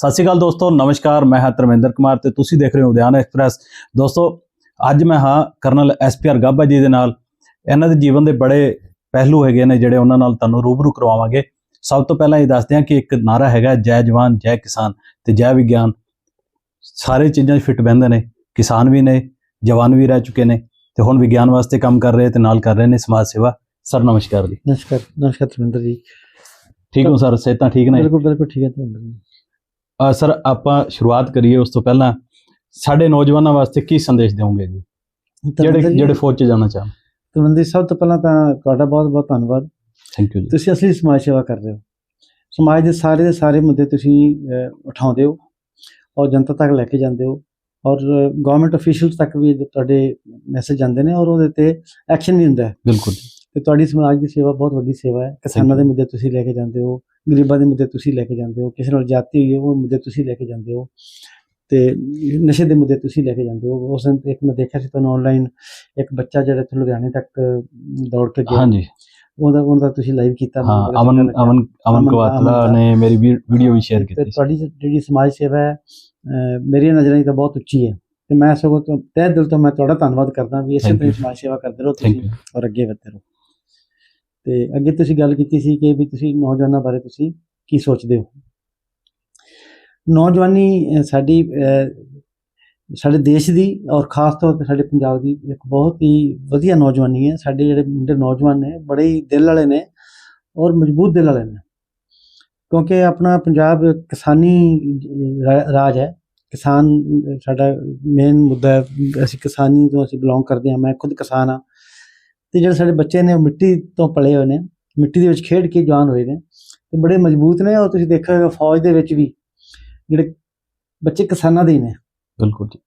ਸਤਿ ਸ਼੍ਰੀ ਅਕਾਲ ਦੋਸਤੋ ਨਮਸਕਾਰ ਮੈਂ ਹਾਂ ਧਰਮਿੰਦਰ ਕੁਮਾਰ ਤੇ ਤੁਸੀਂ ਦੇਖ ਰਹੇ ਹੋ ਉਦਿਆਨ ਐਕਸਪ੍ਰੈਸ। ਦੋਸਤੋ ਅੱਜ ਮੈਂ ਹਾਂ ਕਰਨਲ ਐਸਪੀਆਰ ਗੱਬਾ ਜੀ ਦੇ ਨਾਲ। ਇਹਨਾਂ ਦੇ ਜੀਵਨ ਦੇ ਬੜੇ ਪਹਿਲੂ ਹੈਗੇ ਨੇ ਜਿਹੜੇ ਉਹਨਾਂ ਨਾਲ ਤੁਹਾਨੂੰ ਰੂਬਰੂ ਕਰਵਾਵਾਂਗੇ। ਸਭ ਤੋਂ ਪਹਿਲਾਂ ਇਹ ਦੱਸਦੇ ਹਾਂ ਕਿ ਇੱਕ ਨਾਰਾ ਹੈਗਾ ਜੈ ਜਵਾਨ ਜੈ ਕਿਸਾਨ ਤੇ ਜੈ ਵਿਗਿਆਨ। ਸਾਰੇ ਚੀਜ਼ਾਂ 'ਚ ਫਿੱਟ ਬਹਿੰਦੇ ਨੇ ਕਿਸਾਨ ਵੀ ਨੇ ਜਵਾਨ ਵੀ ਰਹਿ ਚੁੱਕੇ ਨੇ ਤੇ ਹੁਣ ਵਿਗਿਆਨ ਵਾਸਤੇ ਕੰਮ ਕਰ ਰਹੇ ਤੇ ਨਾਲ ਕਰ ਰਹੇ ਨੇ ਸਮਾਜ ਸੇਵਾ। ਸਰ ਨਮਸਕਾਰ ਜੀ। ਨਮਸਕਾਰ ਨਮਸਕਾਰ ਧਰਮਿੰਦਰ ਜੀ। ਠੀਕ ਹੋ ਸਰ ਸਿਹਤਾਂ ਠੀਕ ਨੇ? ਬਿਲਕੁਲ ਬਿਲਕੁਲ ਠੀਕ ਹੈ ਧਰਮਿੰਦਰ ਜੀ। ਸਰ ਆਪਾਂ ਸ਼ੁਰੂਆਤ ਕਰੀਏ ਉਸ ਤੋਂ ਪਹਿਲਾਂ। ਸਾਡੇ ਨੌਜਵਾਨਾਂ ਵਾਸਤੇ ਕੀ ਸੰਦੇਸ਼ ਦਿਓਗੇ ਜੀ? ਜਿਹੜੇ ਜਿਹੜੇ ਫੌਜ 'ਚ ਜਾਣਾ ਧਰਮਿੰਦਰ ਜੀ, ਸਭ ਤੋਂ ਪਹਿਲਾਂ ਤਾਂ ਤੁਹਾਡਾ ਬਹੁਤ ਬਹੁਤ ਧੰਨਵਾਦ। ਥੈਂਕ ਯੂ ਜੀ। ਤੁਸੀਂ ਅਸਲੀ ਸਮਾਜ ਸੇਵਾ ਕਰ ਰਹੇ ਹੋ। ਸਮਾਜ ਦੇ ਸਾਰੇ ਦੇ ਸਾਰੇ ਮੁੱਦੇ ਤੁਸੀਂ ਉਠਾਉਂਦੇ ਹੋ ਔਰ ਜਨਤਾ ਤੱਕ ਲੈ ਕੇ ਜਾਂਦੇ ਹੋ ਔਰ ਗਵਰਨਮੈਂਟ ਅਫੀਸ਼ੀਅਲਸ ਤੱਕ ਵੀ ਤੁਹਾਡੇ ਮੈਸੇਜ ਜਾਂਦੇ ਨੇ ਔਰ ਉਹਦੇ ਤੇ ਐਕਸ਼ਨ ਵੀ ਹੁੰਦਾ ਹੈ। ਬਿਲਕੁਲ ਤੇ ਤੁਹਾਡੀ ਸਮਾਜ ਦੀ ਸੇਵਾ ਬਹੁਤ ਵੱਡੀ ਸੇਵਾ ਹੈ। ਕਿਸਾਨਾਂ ਦੇ. ਮੁੱਦੇ ਤੁਸੀਂ ਲੈ ਕੇ ਜਾਂਦੇ ਹੋ। ਗਰੀਬਾਂ ਦੇ ਮੁੱਦੇ ਤੁਸੀਂ ਲੈ ਕੇ ਜਾਂਦੇ ਹੋ ਕਿਸੇ ਨਾਲ ਜਾਤੀ ਹੋਈ ਹੈ ਉਹ ਮੁੱਦੇ ਤੁਸੀਂ ਲੈ ਕੇ ਜਾਂਦੇ ਹੋ ਤੇ ਨਸ਼ੇ ਦੇ ਮੁੱਦੇ ਤੁਸੀਂ ਲੈ ਕੇ ਜਾਂਦੇ ਹੋ। ਉਸ ਦਿਨ ਇੱਕ ਮੈਂ ਦੇਖਿਆ ਸੀ ਤੁਹਾਨੂੰ ਆਨਲਾਈਨ ਇੱਕ ਬੱਚਾ ਜਿਹੜਾ ਇੱਥੋਂ ਲੁਧਿਆਣੇ ਤੱਕ ਦੌੜ ਕੇ ਗਿਆ। ਹਾਂਜੀ। ਉਹਦਾ ਉਹਦਾ ਤੁਸੀਂ ਲਾਈਵ ਕੀਤਾ। ਮੈਨੂੰ ਹਾਂ ਬੜਾ ਅਮਨ ਚੰਗਾ ਲੱਗਾ। ਅਮਨ ਅਮਨ ਅਮਨ- ਕਵਾਤਲਾ ਅਮਨ- ਨੇ ਮੇਰੀ ਵੀਡੀਓ ਵੀ ਸ਼ੇਅਰ ਤੇ ਕੀਤੀ ਸੀ। ਤੁਹਾਡੀ ਜਿਹੜੀ ਸਮਾਜ ਸੇਵਾ ਹੈ ਅਹ, ਮੇਰੀ ਨਜ਼ਰਾਂ 'ਚ ਤਾਂ ਬਹੁਤ ਉੱਚੀ ਹੈ। ਤੇ ਮੈਂ ਸਗੋਂ ਤੋਂ ਤਹਿ ਦਿਲ ਤੋਂ ਮੈਂ ਤੁਹਾਡਾ ਧੰਨਵਾਦ ਕਰਦਾ ਵੀ ਇਸੇ Thank ਤਰ੍ਹਾਂ you. ਸਮਾਜ ਸੇਵਾ ਕਰਦੇ ਰਹੋ ਥੈਂਕ ਤੁਸੀਂ ਯੂ ਔਰ ਅੱਗੇ ਵਧਦੇ ਰਹੋ। ਤੇ ਅੱਗੇ ਤੁਸੀਂ ਗੱਲ ਕੀਤੀ ਸੀ ਕਿ ਵੀ ਤੁਸੀਂ ਨੌਜਵਾਨਾਂ ਬਾਰੇ ਤੁਸੀਂ ਕੀ ਸੋਚਦੇ ਹੋ? ਨੌਜਵਾਨੀ ਸਾਡੀ ਸਾਡੇ ਦੇਸ਼ ਦੀ ਔਰ ਖਾਸ ਤੌਰ ਤੇ ਸਾਡੇ ਪੰਜਾਬ ਦੀ ਇੱਕ ਬਹੁਤ ਹੀ ਵਧੀਆ ਨੌਜਵਾਨੀ ਹੈ। ਸਾਡੇ ਜਿਹੜੇ ਮੁੰਡੇ ਨੌਜਵਾਨ ਨੇ, ਬੜੇ ਹੀ ਦਿਲ ਵਾਲੇ ਨੇ ਔਰ ਮਜ਼ਬੂਤ ਦਿਲ ਵਾਲੇ ਨੇ। ਕਿਉਂਕਿ ਆਪਣਾ ਪੰਜਾਬ ਕਿਸਾਨੀ ਰਾ- ਰਾਜ ਹੈ। ਕਿਸਾਨ ਸਾਡਾ ਮੇਨ ਮੁੱਦਾ ਹੈ। ਅਸੀਂ ਕਿਸਾਨੀ ਤੋਂ ਅਸੀਂ ਬਿਲੋਂਗ ਕਰਦੇ ਹਾਂ। ਮੈਂ ਖੁਦ ਕਿਸਾਨ ਹਾਂ। ਤੇ ਜਿਹੜੇ ਸਾਡੇ ਬੱਚੇ ਨੇ ਉਹ ਮਿੱਟੀ ਤੋਂ ਪਲੇ ਹੋਏ ਨੇ ਮਿੱਟੀ ਦੇ ਵਿੱਚ ਖੇਡ ਕੇ ਜਵਾਨ ਹੋਏ ਨੇ ਤੇ ਬੜੇ ਮਜ਼ਬੂਤ ਨੇ ਔਰ ਤੁਸੀਂ ਦੇਖਿਆ ਹੋਵੇਗਾ ਫੌਜ ਦੇ ਵਿੱਚ ਵੀ ਜਿਹੜੇ ਬੱਚੇ ਕਿਸਾਨਾਂ ਦੇ ਹੀ ਨੇ। ਬਿਲਕੁਲ ਜੀ।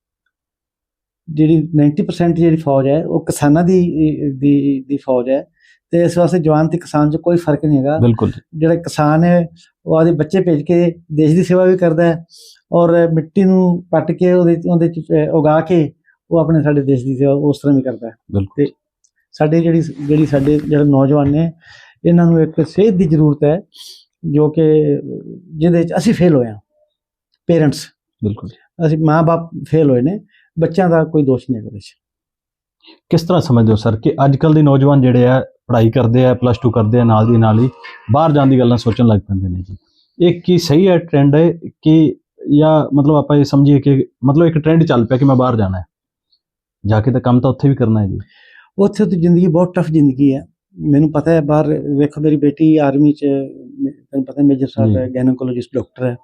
ਜਿਹੜੀ 90% ਜਿਹੜੀ ਫੌਜ ਹੈ ਉਹ ਕਿਸਾਨਾਂ ਦੀ ਦੀ ਦੀ ਫੌਜ ਹੈ ਤੇ ਇਸ ਵਾਸਤੇ ਜਵਾਨ ਤੇ ਕਿਸਾਨ 'ਚ ਕੋਈ ਫ਼ਰਕ ਨਹੀਂ ਹੈਗਾ। ਬਿਲਕੁਲ ਜਿਹੜਾ ਕਿਸਾਨ ਹੈ ਉਹ ਆਦੇ ਬੱਚੇ ਭੇਜ ਕੇ ਦੇਸ਼ ਦੀ ਸੇਵਾ ਵੀ ਕਰਦਾ ਹੈ ਔਰ ਮਿੱਟੀ ਨੂੰ ਪੱਟ ਕੇ ਉਹਦੇ ਉਹਦੇ ਚ ਉਗਾ ਕੇ ਉਹ ਆਪਣੇ ਸਾਡੇ ਦੇਸ਼ ਦੀ ਸੇਵਾ ਉਸ ਤਰ੍ਹਾਂ ਵੀ ਕਰਦਾ ਹੈ। ਬਿਲਕੁਲ ਸਾਡੇ ਜਿਹੜੀ ਜਿਹੜੀ ਸਾਡੇ ਜਿਹੜੇ ਨੌਜਵਾਨ ਨੇ ਇਹਨਾਂ ਨੂੰ ਇੱਕ ਸੇਧ ਦੀ ਜ਼ਰੂਰਤ ਹੈ ਜੋ ਕਿ ਜਿਹਦੇ ਚ ਅਸੀਂ ਫੇਲ ਹੋਏ ਹਾਂ ਪੇਰੈਂਟਸ ਬਿਲਕੁਲ। ਅਸੀਂ ਮਾਪੇ ਫੇਲ ਹੋਏ ਨੇ ਬੱਚਿਆਂ ਦਾ ਕੋਈ ਦੋਸ਼ ਨਹੀਂ ਉਹਦੇ ਚ ਕਿਸ ਤਰ੍ਹਾਂ ਸਮਝਦੇ ਹੋ ਸਰ ਕਿ ਅੱਜ ਕੱਲ ਦੇ ਨੌਜਵਾਨ ਜਿਹੜੇ ਆ ਪੜ੍ਹਾਈ ਕਰਦੇ ਆ ਪਲੱਸ 2 ਕਰਦੇ ਆ ਨਾਲ ਦੀ ਨਾਲ ਹੀ ਬਾਹਰ ਜਾਣ ਦੀ ਗੱਲਾਂ ਸੋਚਣ ਲੱਗ ਪੈਂਦੇ ਨੇ ਜੀ। ਇਹ ਕੀ ਸਹੀ ਹੈ ਟ੍ਰੈਂਡ ਹੈ ਕਿ ਜਾਂ ਮਤਲਬ ਆਪਾਂ ਇਹ ਸਮਝੀਏ ਕਿ ਮਤਲਬ ਇੱਕ ਟ੍ਰੈਂਡ ਚੱਲ ਪਿਆ ਕਿ ਮੈਂ ਬਾਹਰ ਜਾਣਾ ਹੈ। ਜਾ ਕੇ ਤਾਂ ਕੰਮ ਤਾਂ ਉੱਥੇ ਵੀ ਕਰਨਾ ਹੈ ਜੀ। ਉੱਥੇ ਤਾਂ ਜ਼ਿੰਦਗੀ ਬਹੁਤ ਟਫ ਜ਼ਿੰਦਗੀ ਹੈ। ਮੈਨੂੰ ਪਤਾ ਹੈ ਬਾਹਰ ਵੇਖੋ ਮੇਰੀ ਬੇਟੀ ਆਰਮੀ ਚ ਤੁਹਾਨੂੰ ਪਤਾ ਮੇਜਰ ਸਾਹਿਬ। ਗੈਨੋਕੋਲੋਜਿਸਟ ਡਾਕਟਰ ਹੈ।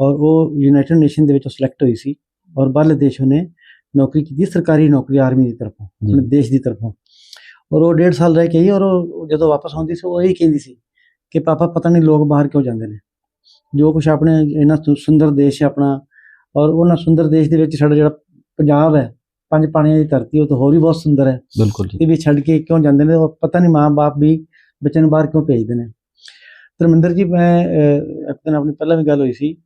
ਔਰ ਉਹ ਯੂਨਾਈਟਿਡ ਨੇਸ਼ਨ ਦੇ ਵਿੱਚ ਸਿਲੈਕਟ ਹੋਈ ਸੀ ਔਰ ਬਾਹਰਲੇ ਦੇਸ਼ ਉਹਨੇ ਨੌਕਰੀ ਕੀਤੀ ਸਰਕਾਰੀ ਨੌਕਰੀ ਆਰਮੀ ਦੀ ਤਰਫੋਂ ਆਪਣੇ ਦੇਸ਼ ਦੀ ਤਰਫੋਂ। ਔਰ ਉਹ ਡੇਢ ਸਾਲ ਰਹਿ ਕੇ ਆਈ ਔਰ ਉਹ ਜਦੋਂ ਵਾਪਸ ਆਉਂਦੀ ਸੀ ਉਹ ਇਹੀ ਕਹਿੰਦੀ ਸੀ ਕਿ ਪਾਪਾ ਪਤਾ ਨਹੀਂ ਲੋਕ ਬਾਹਰ ਕਿਉਂ ਜਾਂਦੇ ਨੇ। ਜੋ ਕੁਝ ਆਪਣੇ ਇਹਨਾਂ ਸੁੰਦਰ ਦੇਸ਼ ਹੈ ਆਪਣਾ ਔਰ ਉਹਨਾਂ ਸੁੰਦਰ ਦੇਸ਼ ਦੇ ਵਿੱਚ ਸਾਡਾ ਜਿਹੜਾ ਪੰਜਾਬ ਹੈ ਪੰਜ ਪਾਣੀਆਂ ਦੀ ਧਰਤੀ ਉਹ ਤਾਂ ਹੋਰ ਵੀ ਬਹੁਤ ਸੁੰਦਰ ਹੈ। ਬਿਲਕੁਲ ਜੀ। ਇਹ ਵੀ ਛੱਡ ਕੇ ਕਿਉਂ ਜਾਂਦੇ ਨੇ? ਉਹ ਪਤਾ ਨਹੀਂ ਮਾਂ-ਬਾਪ ਵੀ ਬੱਚਿਆਂ ਨੂੰ ਬਾਹਰ ਕਿਉਂ ਭੇਜਦੇ ਨੇ। ਧਰਮਿੰਦਰ ਜੀ ਮੈਂ ਦਿਨ ਆਪਣੀ ਪਹਿਲਾਂ ਵੀ ਗੱਲ ਹੋਈ ਸੀ।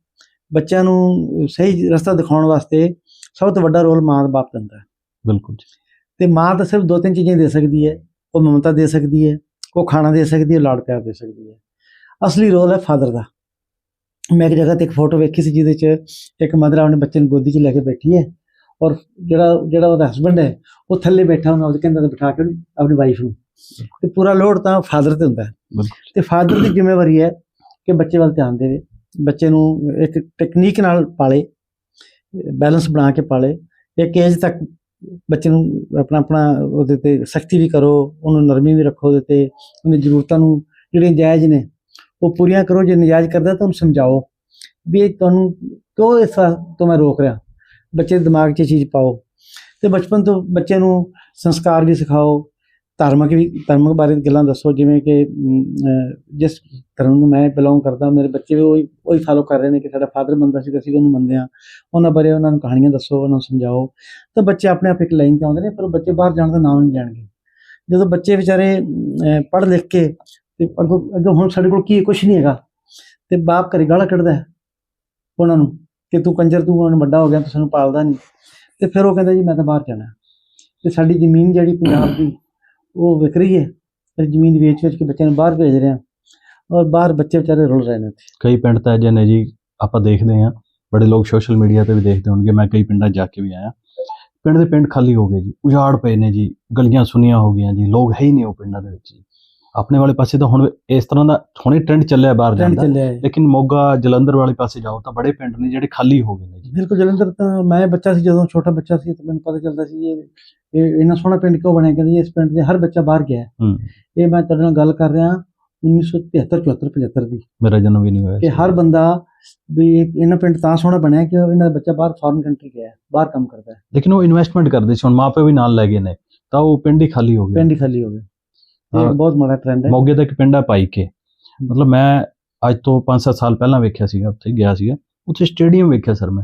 ਬੱਚਿਆਂ ਨੂੰ ਸਹੀ ਰਸਤਾ ਦਿਖਾਉਣ ਵਾਸਤੇ ਸਭ ਤੋਂ ਵੱਡਾ ਰੋਲ ਮਾਂ-ਬਾਪ ਦਿੰਦਾ ਹੈ। ਬਿਲਕੁਲ ਜੀ। ਤੇ ਮਾਂ ਤਾਂ ਸਿਰਫ ਦੋ ਤਿੰਨ ਚੀਜ਼ਾਂ ਦੇ ਸਕਦੀ ਹੈ। ਉਹ ਮਮਤਾ ਦੇ ਸਕਦੀ ਹੈ ਉਹ ਖਾਣਾ ਦੇ ਸਕਦੀ ਹੈ ਲਾਡ ਪਿਆਰ ਦੇ ਸਕਦੀ ਹੈ। ਅਸਲੀ ਰੋਲ ਹੈ ਫਾਦਰ ਦਾ। ਮੈਂ ਇੱਕ ਜਗ੍ਹਾ ਤੇ ਇੱਕ ਫੋਟੋ ਵੇਖੀ ਸੀ ਜਿਹਦੇ 'ਚ ਇੱਕ ਮਦਰ ਆਪਣੇ ਬੱਚੇ ਨੂੰ ਗੋਦੀ 'ਚ ਲੈ ਕੇ ਬੈਠੀ ਹੈ। ਔਰ ਜਿਹੜਾ ਜਿਹੜਾ ਉਹਦਾ ਹਸਬੰਡ ਹੈ ਉਹ ਥੱਲੇ ਬੈਠਾ ਉਹਨੂੰ ਉਹਦੇ ਕਹਿੰਦਾ ਬਿਠਾ ਕੇ ਆਪਣੀ ਵਾਈਫ ਨੂੰ। ਤੇ ਪੂਰਾ ਲੋਡ ਤਾਂ ਫਾਦਰ ਤੇ ਹੁੰਦਾ ਤੇ ਫਾਦਰ ਦੀ ਜ਼ਿੰਮੇਵਾਰੀ ਹੈ ਕਿ ਬੱਚੇ ਵੱਲ ਧਿਆਨ ਦੇਵੇ। ਬੱਚੇ ਨੂੰ ਇੱਕ ਟੈਕਨੀਕ ਨਾਲ ਪਾਲੇ ਬੈਲੈਂਸ ਬਣਾ ਕੇ ਪਾਲੇ। ਇੱਕ ਏਜ ਤੱਕ ਬੱਚੇ ਨੂੰ ਆਪਣਾ ਆਪਣਾ ਉਹਦੇ ਤੇ ਸਖਤੀ ਵੀ ਕਰੋ ਉਹਨੂੰ ਨਰਮੀ ਵੀ ਰੱਖੋ ਉਹਦੇ ਤੇ ਉਹਦੀ ਜ਼ਰੂਰਤਾਂ ਨੂੰ ਜਿਹੜੀਆਂ ਜਾਇਜ਼ ਨੇ ਉਹ ਪੂਰੀਆਂ ਕਰੋ। ਜੇ ਨਜਾਇਜ਼ ਕਰਦਾ ਤਾਂ ਉਹਨੂੰ ਸਮਝਾਓ ਵੀ ਇਹ ਤੁਹਾਨੂੰ ਕਿਉਂ ਇਸ ਤੋਂ ਮੈਂ ਰੋਕ ਰਿਹਾ? ਬੱਚੇ ਦੇ ਦਿਮਾਗ 'ਚ ਇਹ ਚੀਜ਼ ਪਾਓ। ਤੇ ਬਚਪਨ ਤੋਂ ਬੱਚੇ ਨੂੰ ਸੰਸਕਾਰ ਵੀ ਸਿਖਾਓ, ਧਾਰਮਿਕ ਵੀ, ਧਾਰਮਿਕ ਬਾਰੇ ਗੱਲਾਂ ਦੱਸੋ, ਜਿਵੇਂ ਕਿ ਜਿਸ ਧਰਮ ਨੂੰ ਮੈਂ ਬਿਲੋਂਗ ਕਰਦਾ, ਮੇਰੇ ਬੱਚੇ ਵੀ ਉਹੀ ਉਹੀ ਫਾਲੋ ਕਰ ਰਹੇ ਨੇ ਕਿ ਸਾਡਾ ਫਾਦਰ ਮੰਨਦਾ ਸੀ ਅਸੀਂ ਉਹਨੂੰ ਮੰਨਦੇ ਹਾਂ। ਉਹਨਾਂ ਬਾਰੇ ਉਹਨਾਂ ਨੂੰ ਕਹਾਣੀਆਂ ਦੱਸੋ, ਉਹਨਾਂ ਨੂੰ ਸਮਝਾਓ। ਤਾਂ ਬੱਚੇ ਆਪਣੇ ਆਪ ਇੱਕ ਲਾਈਨ ਤੇ ਆਉਂਦੇ ਨੇ, ਪਰ ਬੱਚੇ ਬਾਹਰ ਜਾਣ ਦਾ ਨਾਮ ਨਹੀਂ ਲੈਣਗੇ। ਜਦੋਂ ਬੱਚੇ ਵਿਚਾਰੇ ਪੜ੍ਹ ਲਿਖ ਕੇ ਤੇ ਅੱਗੋਂ ਅੱਗੋਂ ਹੁਣ ਸਾਡੇ ਕੋਲ ਕੀ ਕੁਝ ਨਹੀਂ ਹੈਗਾ। ਤੇ ਬਾਪ ਘਰੇ ਗਾਲਾਂ ਕੱਢਦਾ ਉਹਨਾਂ ਨੂੰ। ਕਿ ਤੂੰ ਕੰਜਰ, ਤੂੰ ਹੁਣ ਵੱਡਾ ਹੋ ਗਿਆ, ਤੂੰ ਸਾਨੂੰ ਪਾਲਦਾ ਨਹੀਂ ਤੇ ਫਿਰ ਉਹ ਕਹਿੰਦਾ ਜੀ, ਮੈਂ ਤਾਂ ਬਾਹਰ ਜਾਣਾ। ਤੇ ਸਾਡੀ ਜ਼ਮੀਨ ਜਿਹੜੀ ਪੰਜਾਬ ਦੀ, ਉਹ ਵਿਕ ਰਹੀ ਹੈ। ਫਿਰ ਜ਼ਮੀਨ ਵੇਚ ਵੇਚ ਕੇ ਬੱਚਿਆਂ ਨੂੰ ਬਾਹਰ ਭੇਜ ਰਹੇ ਹਾਂ। ਔਰ ਬਾਹਰ ਬੱਚੇ ਵਿਚਾਰੇ ਰੁਲ ਰਹੇ ਨੇ ਉੱਥੇ ਕਈ ਪਿੰਡ ਤਾਂ ਅਜੇ ਨੇ ਜੀ, ਆਪਾਂ ਦੇਖਦੇ ਹਾਂ। ਬੜੇ ਲੋਕ ਸੋਸ਼ਲ ਮੀਡੀਆ ਤੇ ਵੀ ਦੇਖਦੇ ਹੋਣਗੇ। ਮੈਂ ਕਈ ਪਿੰਡਾਂ ਜਾ ਕੇ ਵੀ ਆਇਆ। ਪਿੰਡ ਦੇ ਪਿੰਡ ਖਾਲੀ ਹੋ ਗਏ ਜੀ। ਉਜਾੜ ਪਏ ਨੇ ਜੀ। ਗਲੀਆਂ ਸੁੰਨੀਆਂ ਹੋ ਗਈਆਂ ਜੀ। ਲੋਕ ਹੈ ਹੀ ਨਹੀਂ ਉਹ ਪਿੰਡਾਂ ਦੇ ਵਿੱਚ ਜੀ। ਆਪਣੇ ਵਾਲੇ ਪਾਸੇ ਤਾਂ ਹੁਣ ਇਸ ਤਰ੍ਹਾਂ ਦਾ ਹੁਣੇ ਟ੍ਰੈਂਡ ਚੱਲਿਆ ਬਾਹਰ ਹੈ ਲੇਕਿਨ ਮੋਗਾ ਜਲੰਧਰ ਵਾਲੇ ਪਾਸੇ ਜਾਓ ਤਾਂ ਬੜੇ ਪਿੰਡ ਨੇ ਜਿਹੜੇ ਖਾਲੀ ਹੋ ਗਏ ਨੇ ਜੀ। ਬਿਲਕੁਲ ਜਲੰਧਰ ਤਾਂ ਮੈਂ ਬੱਚਾ ਸੀ ਜਦੋਂ ਛੋਟਾ ਬੱਚਾ ਸੀ ਤਾਂ ਮੈਨੂੰ ਪਤਾ ਚੱਲਦਾ ਸੀ ਇਹ ਇਹ ਇੰਨਾ ਸੋਹਣਾ ਪਿੰਡ ਕਿਉਂ ਬਣਿਆ ਕਹਿੰਦੇ ਇਸ ਪਿੰਡ ਦੇ ਹਰ ਬੱਚਾ ਬਾਹਰ ਗਿਆ। ਇਹ ਮੈਂ ਤੁਹਾਡੇ ਨਾਲ ਗੱਲ ਕਰ ਰਿਹਾ 1973 74 75 ਦੀ। ਮੇਰਾ ਜਨਮ ਵੀ ਨਹੀਂ ਹੋਇਆ ਕਿ। ਹਰ ਬੰਦਾ ਵੀ ਇਹ- ਇਹਨਾਂ ਪਿੰਡ ਤਾਂ ਸੋਹਣਾ ਬਣਿਆ ਕਿ ਇਹਨਾਂ ਦਾ ਬੱਚਾ ਬਾਹਰ ਫੋਰਨ ਕੰਟਰੀ ਗਿਆ ਬਾਹਰ ਕੰਮ ਕਰਦਾ। ਹੈ ਲੇਕਿਨ ਉਹ ਇਨਵੈਸਟਮੈਂਟ ਕਰਦੇ ਸੀ ਹੁਣ ਮਾਪੇ ਵੀ ਨਾਲ ਲੈ ਗਏ ਨੇ ਤਾਂ ਉਹ ਪਿੰਡ ਹੀ ਖਾਲੀ ਹੋ ਗਏ ਪਿੰਡ ਹੀ ਖਾਲੀ ਹੋ ਗਏ ਇਹ। ਬਹੁਤ ਮਾੜਾ ਟ੍ਰੈਂਡ ਹੈ। ਮੋਗੇ ਦਾ ਇੱਕ ਪਿੰਡ ਹੈ ਪਾਈਕੇ ਮਤਲਬ ਮੈਂ ਅੱਜ ਤੋਂ 5-7 ਸਾਲ ਪਹਿਲਾਂ ਵੇਖਿਆ ਸੀਗਾ ਉੱਥੇ ਗਿਆ ਸੀਗਾ। ਉੱਥੇ ਸਟੇਡੀਅਮ ਵੇਖਿਆ ਸਰ ਮੈਂ।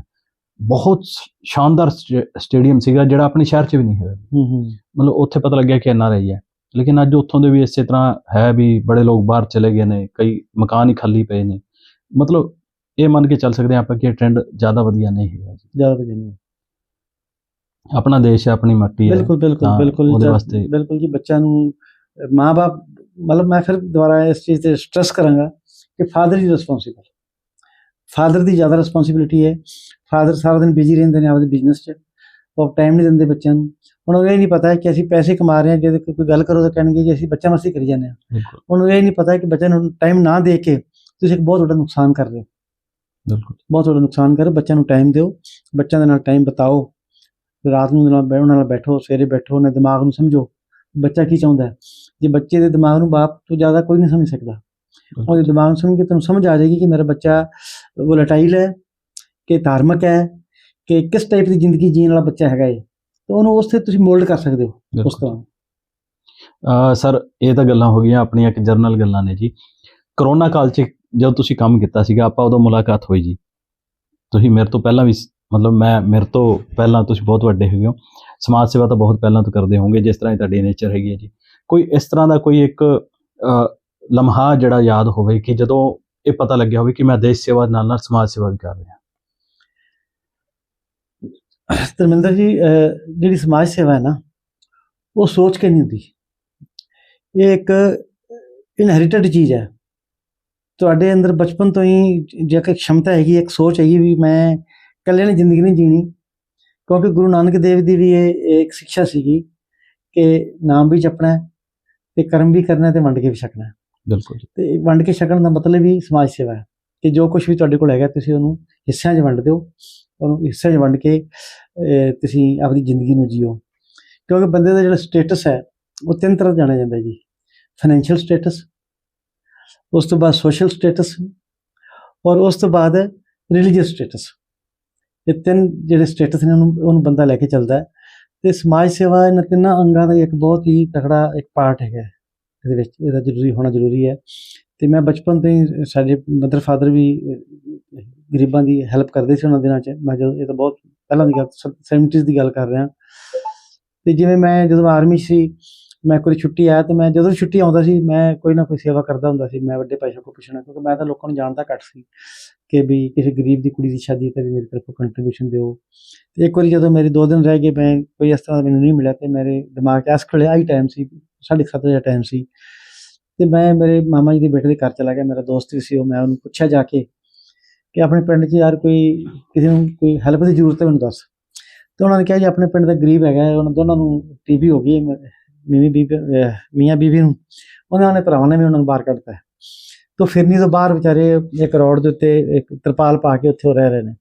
ਬਹੁਤ ਸ਼ਾਨਦਾਰ ਸਟੇ- ਸਟੇਡੀਅਮ ਸੀਗਾ ਜਿਹੜਾ ਆਪਣੇ ਸ਼ਹਿਰ 'ਚ ਵੀ ਨਹੀਂ ਹੈਗਾ। ਹੂੰ ਹੂੰ। ਮਤਲਬ ਉੱਥੇ ਪਤਾ ਲੱਗਿਆ ਕਿ ਐਨ ਆਰ ਆਈ ਹੈ। ਲੇਕਿਨ ਅੱਜ ਉੱਥੋਂ ਦੇ ਵੀ ਇਸੇ ਤਰ੍ਹਾਂ ਹੈ ਵੀ ਬੜੇ ਲੋਕ ਬਾਹਰ ਚਲੇ ਗਏ ਨੇ ਕਈ ਮਕਾਨ ਹੀ ਖਾਲੀ ਪਏ ਨੇ। ਮਤਲਬ ਇਹ ਮੰਨ ਕੇ ਚੱਲ ਸਕਦੇ ਆਪਾਂ ਕਿ ਇਹ ਟ੍ਰੈਂਡ ਜ਼ਿਆਦਾ ਵਧੀਆ ਨਹੀਂ ਹੈਗਾ ਜੀ। ਜ਼ਿਆਦਾ ਵਧੀਆ ਨਹੀਂ ਆਪਣਾ ਦੇਸ਼ ਹੈ ਆਪਣੀ ਮਿੱਟੀ ਹੈ। ਬਿਲਕੁਲ ਬਿਲਕੁਲ ਬਿਲਕੁਲ ਉਹਦੇ ਜੀ, ਵਾਸਤੇ- ਬਿਲਕੁਲ ਜੀ ਬੱਚਿਆਂ ਨੂੰ ਮਾਂ-ਬਾਪ ਮਤਲਬ ਮੈਂ ਫਿਰ ਦੁਬਾਰਾ ਇਸ ਚੀਜ਼ ਤੇ ਸਟ੍ਰੈਸ ਕਰਾਂਗਾ ਕਿ ਫਾਦਰ ਇਜ਼ ਰਿਸਪੌਂਸਿਬਲ ਫਾਦਰ ਦੀ ਜ਼ਿਆਦਾ ਰਿਸਪੌਂਸਿਬਿਲਿਟੀ ਹੈ ਫਾਦਰ ਸਾਰਾ ਦਿਨ ਬਿਜ਼ੀ ਰਹਿੰਦੇ ਨੇ ਆਪਦੇ ਬਿਜ਼ਨਸ 'ਚ ਉਹ ਟਾਈਮ ਨਹੀਂ ਦਿੰਦੇ ਬੱਚਿਆਂ ਨੂੰ ਉਹਨਾਂ ਨੂੰ ਇਹ ਨਹੀਂ ਪਤਾ ਕਿ ਅਸੀਂ ਪੈਸੇ ਕਮਾ ਰਹੇ ਹਾਂ ਜੇ ਕੋਈ ਕੋਈ ਗੱਲ ਕਰੋ ਤਾਂ ਕਹਿਣਗੇ ਜੀ ਅਸੀਂ ਬੱਚਾ ਮਸਤੀ ਕਰੀ ਜਾਂਦੇ ਹਾਂ ਬਿਲਕੁਲ ਉਹਨਾਂ ਨੂੰ ਇਹ ਨਹੀਂ ਪਤਾ ਕਿ ਬੱਚਿਆਂ ਨੂੰ ਟਾਈਮ ਨਾ ਦੇ ਕੇ ਤੁਸੀਂ ਇੱਕ ਬਹੁਤ ਵੱਡਾ ਨੁਕਸਾਨ ਕਰ ਰਹੇ ਹੋ ਬਿਲਕੁਲ ਬਹੁਤ ਵੱਡਾ ਨੁਕਸਾਨ ਕਰ ਰਹੇ ਹੋ। ਬੱਚਿਆਂ ਨੂੰ ਟਾਈਮ ਦਿਓ ਬੱਚਿਆਂ ਦੇ ਨਾਲ ਟਾਈਮ ਬਿਤਾਓ ਰਾਤ ਨੂੰ ਉਹਨਾਂ ਨਾਲ ਬੈ- ਉਹਨਾਂ ਨਾਲ ਬੈਠੋ ਸਵੇਰੇ ਬੈਠੋ ਉਹਨਾਂ ਦੇ ਦਿਮਾਗ ਨੂੰ ਸਮਝੋ ਬੱਚਾ ਕੀ ਚਾਹੁੰਦਾ ਹੈ? ਜੇ ਬੱਚੇ ਦੇ ਦਿਮਾਗ ਨੂੰ ਬਾਪ ਤੋਂ ਜ਼ਿਆਦਾ ਕੋਈ ਨਹੀਂ ਸਮਝ ਸਕਦਾ। ਉਹਦੇ ਦਿਮਾਗ ਨੂੰ ਸਮਝ ਕੇ ਤੁਹਾਨੂੰ ਸਮਝ ਆ ਜਾਏਗੀ ਕਿ ਮੇਰਾ ਬੱਚਾ ਵੋਲੇਟਾਈਲ ਹੈ ਕਿ ਧਾਰਮਿਕ ਹੈ ਕਿ ਕਿਸ ਟਾਈਪ ਦੀ ਜ਼ਿੰਦਗੀ ਜੀਣ ਵਾਲਾ ਬੱਚਾ ਹੈਗਾ ਇਹ। ਤਾਂ ਉਹਨੂੰ ਉਸ ਤੇ ਤੁਸੀਂ ਮੋਲਡ ਕਰ ਸਕਦੇ ਹੋ ਉਸ। ਤਰ੍ਹਾਂ ਸਰ ਇਹ ਤਾਂ ਗੱਲਾਂ ਹੋ ਗਈਆਂ ਆਪਣੀਆਂ ਇੱਕ ਜਰਨਲ ਗੱਲਾਂ ਨੇ ਜੀ। ਕਰੋਨਾ ਕਾਲ 'ਚ ਜਦੋਂ ਤੁਸੀਂ ਕੰਮ ਕੀਤਾ ਸੀਗਾ ਆਪਾਂ ਉਦੋਂ ਮੁਲਾਕਾਤ ਹੋਈ ਜੀ। ਤੁਸੀਂ ਮੇਰੇ ਤੋਂ ਪਹਿਲਾਂ ਵੀ ਮਤਲਬ ਮੈਂ ਮੇਰੇ ਤੋਂ ਪਹਿਲਾਂ ਤੁਸੀਂ ਬਹੁਤ ਵੱਡੇ ਹੈਗੇ ਹੋ। ਸਮਾਜ ਸੇਵਾ ਤਾਂ ਬਹੁਤ ਪਹਿਲਾਂ ਤੋਂ ਕਰਦੇ ਹੋਵੋਗੇ ਜਿਸ ਤਰ੍ਹਾਂ ਹੀ ਤੁਹਾਡੀ ਨੇਚਰ ਹੈਗੀ ਹੈ ਜੀ। ਕੋਈ ਇਸ ਤਰ੍ਹਾਂ ਦਾ ਕੋਈ ਇੱਕ ਲਮਹਾ ਜਿਹੜਾ ਯਾਦ ਹੋਵੇ ਕਿ ਜਦੋਂ ਇਹ ਪਤਾ ਲੱਗਿਆ ਹੋਵੇ ਕਿ ਮੈਂ ਦੇਸ਼ ਸੇਵਾ ਨਾਲ ਨਾਲ ਸਮਾਜ ਸੇਵਾ ਵੀ ਕਰ ਰਿਹਾ। ਧਰਮਿੰਦਰ ਜੀ ਜਿਹੜੀ ਸਮਾਜ ਸੇਵਾ ਹੈ ਨਾ, ਉਹ ਸੋਚ ਕੇ ਨਹੀਂ ਹੁੰਦੀ। ਇਹ ਇੱਕ ਇਨਹੈਰਿਟਡ ਚੀਜ਼ ਹੈ। ਤੁਹਾਡੇ ਅੰਦਰ ਬਚਪਨ ਤੋਂ ਹੀ ਜੇ ਇੱਕ ਸ਼ਮਤਾ ਹੈਗੀ, ਇੱਕ ਸੋਚ ਹੈਗੀ ਵੀ ਮੈਂ ਇਕੱਲੇ ਨੇ ਜ਼ਿੰਦਗੀ ਨਹੀਂ ਜੀਣੀ। ਕਿਉਂਕਿ ਗੁਰੂ ਨਾਨਕ ਦੇਵ ਦੀ ਵੀ ਇਹ ਇੱਕ ਸਿੱਖਿਆ ਸੀਗੀ ਕਿ ਨਾਮ ਵੀ ਜਪਣਾ ਤੇ ਕਰਮ ਵੀ ਕਰਨਾ ਤੇ ਵੰਡ ਕੇ ਵੀ ਛਕਣਾ ਬਿਲਕੁਲ ਤੇ ਵੰਡ ਕੇ ਛਕਣ ਦਾ ਮਤਲਬ ਹੀ ਸਮਾਜ ਸੇਵਾ ਹੈ ਕਿ ਜੋ ਕੁਝ ਵੀ ਤੁਹਾਡੇ ਕੋਲ ਹੈਗਾ ਤੁਸੀਂ ਉਹਨੂੰ ਹਿੱਸਿਆਂ 'ਚ ਵੰਡ ਦਿਓ ਉਹਨੂੰ ਹਿੱਸਿਆਂ 'ਚ ਵੰਡ ਕੇ ਤੁਸੀਂ ਆਪਣੀ ਜ਼ਿੰਦਗੀ ਨੂੰ ਜੀਓ। ਕਿਉਂਕਿ ਬੰਦੇ ਦਾ ਜਿਹੜਾ ਸਟੇਟਸ ਹੈ ਉਹ ਤਿੰਨ ਤਰ੍ਹਾਂ ਜਾਣਿਆ ਜਾਂਦਾ ਜੀ। ਫਾਈਨੈਂਸ਼ੀਅਲ ਸਟੇਟਸ ਉਸ ਤੋਂ ਬਾਅਦ ਸੋਸ਼ਲ ਸਟੇਟਸ ਔਰ ਉਸ ਤੋਂ ਬਾਅਦ ਰਿਲੀਜੀਅਸ ਸਟੇਟਸ ਇਹ ਤਿੰਨ ਜਿਹੜੇ ਸਟੇਟਸ ਨੇ ਉਹਨੂੰ ਉਹਨੂੰ ਬੰਦਾ ਲੈ ਕੇ ਚੱਲਦਾ ਹੈ। ਤੇ ਸਮਾਜ ਸੇਵਾ ਇਹਨਾਂ ਤਿੰਨਾਂ ਅੰਗਾਂ ਦਾ ਇੱਕ ਬਹੁਤ ਹੀ ਤਕੜਾ ਇੱਕ ਪਾਰਟ ਹੈਗਾ ਇਹਦੇ ਵਿੱਚ ਇਹਦਾ ਜ਼ਰੂਰੀ, ਹੋਣਾ ਜ਼ਰੂਰੀ ਹੈ। ਤੇ ਮੈਂ ਬਚਪਨ ਤੋਂ ਹੀ ਸਾਡੇ ਮਦਰ ਫਾਦਰ ਵੀ ਗਰੀਬਾਂ ਦੀ ਹੈਲਪ ਕਰਦੇ ਸੀ ਉਹਨਾਂ ਦਿਨਾਂ 'ਚ। ਮੈਂ ਜਦੋਂ, ਇਹ ਤਾਂ ਬਹੁਤ ਪਹਿਲਾਂ ਦੀ ਗੱਲ 70s ਦੀ ਗੱਲ ਕਰ ਰਿਹਾ। ਤੇ ਜਿਵੇਂ ਮੈਂ ਜਦੋਂ ਆਰਮੀ ਸੀ ਮੈਂ ਕੋਈ ਛੁੱਟੀ ਆਇਆ ਤੇ ਮੈਂ ਜਦੋਂ ਵੀ ਛੁੱਟੀ ਆਉਂਦਾ ਸੀ, ਮੈਂ ਕੋਈ ਨਾ ਕੋਈ ਸੇਵਾ ਕਰਦਾ ਹੁੰਦਾ ਸੀ, ਮੈਂ ਵੱਡੇ ਪੈਸੇ ਕੋਲ ਪੁੱਛਣਾ, ਕਿਉਂਕਿ ਮੈਂ ਤਾਂ ਲੋਕਾਂ ਨੂੰ ਜਾਣਦਾ ਘੱਟ ਸੀ ਕਿ ਵੀ ਕਿਸੇ ਗਰੀਬ ਦੀ ਕੁੜੀ ਦੀ ਸ਼ਾਦੀ ਹੈ ਤੇ ਵੀ ਮੇਰੀ ਤਰਫੋਂ ਕੰਟਰੀਬਿਊਸ਼ਨ ਦਿਓ। ਤੇ ਇੱਕ ਵਾਰੀ ਜਦੋਂ ਮੇਰੇ ਦੋ ਦਿਨ ਰਹਿ ਗਏ, ਮੈਂ ਕੋਈ ਇਸ ਤਰ੍ਹਾਂ ਦਾ ਮੈਨੂੰ ਨਹੀਂ ਮਿਲਿਆ ਤੇ ਮੇਰੇ ਦਿਮਾਗ 'ਚ ਐਸ ਖੜਿਆ ਆਈ ਟਾਈਮ ਸੀ, ਸਾਢੇ ਸੱਤ ਵਜੇ ਟਾਈਮ ਸੀ। ਤੇ ਮੈਂ ਮੇਰੇ ਮਾਮਾ ਜੀ ਦੇ ਬੇਟੇ ਦੇ ਘਰ ਚਲਾ ਗਿਆ, ਮੇਰਾ ਦੋਸਤ ਵੀ ਸੀ ਉਹ, ਮੈਂ ਉਹਨੂੰ ਪੁੱਛਿਆ ਜਾ ਕੇ ਕਿ ਆਪਣੇ ਪਿੰਡ 'ਚ ਯਾਰ ਕੋਈ ਕਿਸੇ ਨੂੰ ਕੋਈ ਹੈਲਪ ਦੀ ਜ਼ਰੂਰਤ ਹੈ ਮੈਨੂੰ ਦੱਸ। ਤੇ ਉਹਨਾਂ ਨੇ ਕਿਹਾ ਜੀ ਆਪਣੇ ਪਿੰਡ ਦਾ ਗਰੀਬ ਹੈਗਾ, ਉਹਨਾਂ ਦੋਨਾਂ ਨੂੰ ਟੀਬੀ ਹੋ ਗਈ ਹੈ, ਬੀਬੀ ਮੀਆਂ ਬੀਬੀ ਨੂੰ ਉਹਨਾਂ ਨੇ ਭਰਾਵਾਂ ਨੇ ਵੀ ਉਹਨਾਂ ਨੂੰ ਬਾਹਰ ਕੱਢਤਾ ਹੈ। ਤੋਂ ਫਿਰਨੀ ਤੋਂ ਬਾਹਰ ਵਿਚਾਰੇ ਇੱਕ ਰੋਡ ਦੇ ਉੱਤੇ ਇੱਕ ਤਰਪਾਲ ਪਾ ਕੇ ਉੱਥੇ ਉਹ ਰਹਿ ਰਹੇ ਨੇ।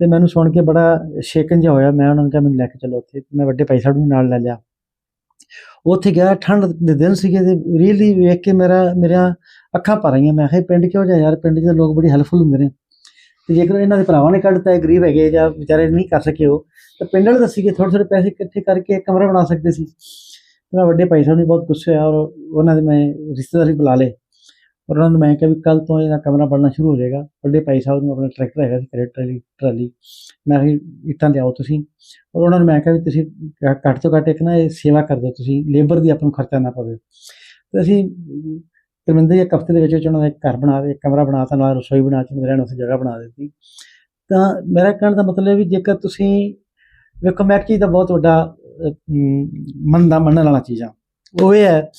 ਤੇ ਮੈਨੂੰ ਸੁਣ ਕੇ ਬੜਾ ਸ਼ੇਕਨ ਜਿਹਾ ਹੋਇਆ ਮੈਂ ਉਹਨਾਂ ਨੂੰ ਕਿਹਾ ਮੈਨੂੰ ਲੈ ਕੇ ਚਲੋ ਉੱਥੇ ਮੈਂ ਵੱਡੇ ਭਾਈ ਸਾਹਿਬ ਨੂੰ ਨਾਲ ਲੈ ਲਿਆ। ਉੱਥੇ ਗਿਆ ਠੰਡ ਦੇ ਦਿਨ ਸੀਗੇ ਤੇ ਰੀਲੀ ਵੇਖ ਕੇ ਮੇਰਾ ਮੇਰੀਆਂ ਅੱਖਾਂ ਭਰ ਆਈਆਂ ਮੈਂ ਕਿਹਾ ਪਿੰਡ ਕਿਉਂ ਜਿਹਾ ਯਾਰ? ਪਿੰਡ 'ਚ ਤਾਂ ਲੋਕ ਬੜੀ ਹੈਲਪਫੁਲ ਹੁੰਦੇ ਨੇ। ਤੇ ਜੇਕਰ ਇਹਨਾਂ ਦੇ ਭਰਾਵਾਂ ਨੇ ਕੱਢਤਾ ਹੈ ਗਰੀਬ ਹੈਗੇ ਜਾਂ ਵਿਚਾਰੇ ਨਹੀਂ ਕਰ ਸਕੇ ਉਹ ਤਾਂ ਪਿੰਡ ਵਾਲੇ ਦੱਸੀ ਕਿ ਥੋੜੇ ਥੋੜੇ ਪੈਸੇ ਇਕੱਠੇ ਕਰਕੇ ਕਮਰਾ ਬਣਾ ਸਕਦੇ ਸੀ। ਤੇ ਵੱਡੇ ਭਾਈ ਸਾਹਿਬ ਨੇ ਬਹੁਤ ਗੁੱਸੇ ਹੋਇਆ ਔਰ ਉਹਨਾਂ ਦੇ ਮੈਂ ਰਿਸ਼ਤੇਦਾਰ ਵੀ ਬੁਲਾ ਲਏ ਔਰ ਉਹਨਾਂ ਨੂੰ ਮੈਂ ਕਿਹਾ ਵੀ ਕੱਲ ਤੋਂ ਇਹਦਾ ਕਮਰਾ ਬਣਨਾ ਸ਼ੁਰੂ ਹੋ ਜਾਏਗਾ। ਵੱਡੇ ਭਾਈ ਸਾਹਿਬ ਨੂੰ ਆਪਣਾ ਟਰੈਕਟਰ ਹੈਗਾ ਸੀ ਕਰੇ ਟਰਾਲੀ ਟਰਾਲੀ। ਮੈਂ ਕਿਹਾ ਇੱਟਾਂ ਲਿਆਓ ਤੁਸੀਂ। ਔਰ ਉਹਨਾਂ ਨੂੰ ਮੈਂ ਕਿਹਾ ਵੀ ਤੁਸੀਂ ਘੱਟ ਤੋਂ ਘੱਟ ਇੱਕ ਨਾ ਇਹ ਸੇਵਾ ਕਰ ਦਿਓ ਤੁਸੀਂ, ਲੇਬਰ ਦੀ ਆਪਾਂ ਨੂੰ ਖਰਚਾ ਨਾ ਪਵੇ। ਤੇ ਅਸੀਂ ਤਰਮਿੰਦਰ ਇੱਕ ਹਫ਼ਤੇ ਦੇ ਵਿੱਚ ਵਿੱਚ ਉਹਨਾਂ ਦਾ ਇੱਕ ਘਰ ਬਣਾ ਦੇ ਕਮਰਾ ਬਣਾ ਤਾ ਨਾਲ ਰਸੋਈ ਬਣਾ ਕੇ ਰਹਿਣ ਵਾਸਤੇ ਜਗ੍ਹਾ ਬਣਾ ਦਿੱਤੀ। ਤਾਂ ਮੇਰਾ ਕਹਿਣ ਦਾ ਮਤਲਬ ਹੈ ਵੀ ਜੇਕਰ ਤੁਸੀਂ, ਵੇਖੋ ਮੈਂ ਇੱਕ ਚੀਜ਼ ਦਾ ਬਹੁਤ ਵੱਡਾ ਮੰਨਦਾ, ਮੰਨਣ ਵਾਲਾ ਚੀਜ਼ਾਂ ਉਹ ਇਹ ਹੈ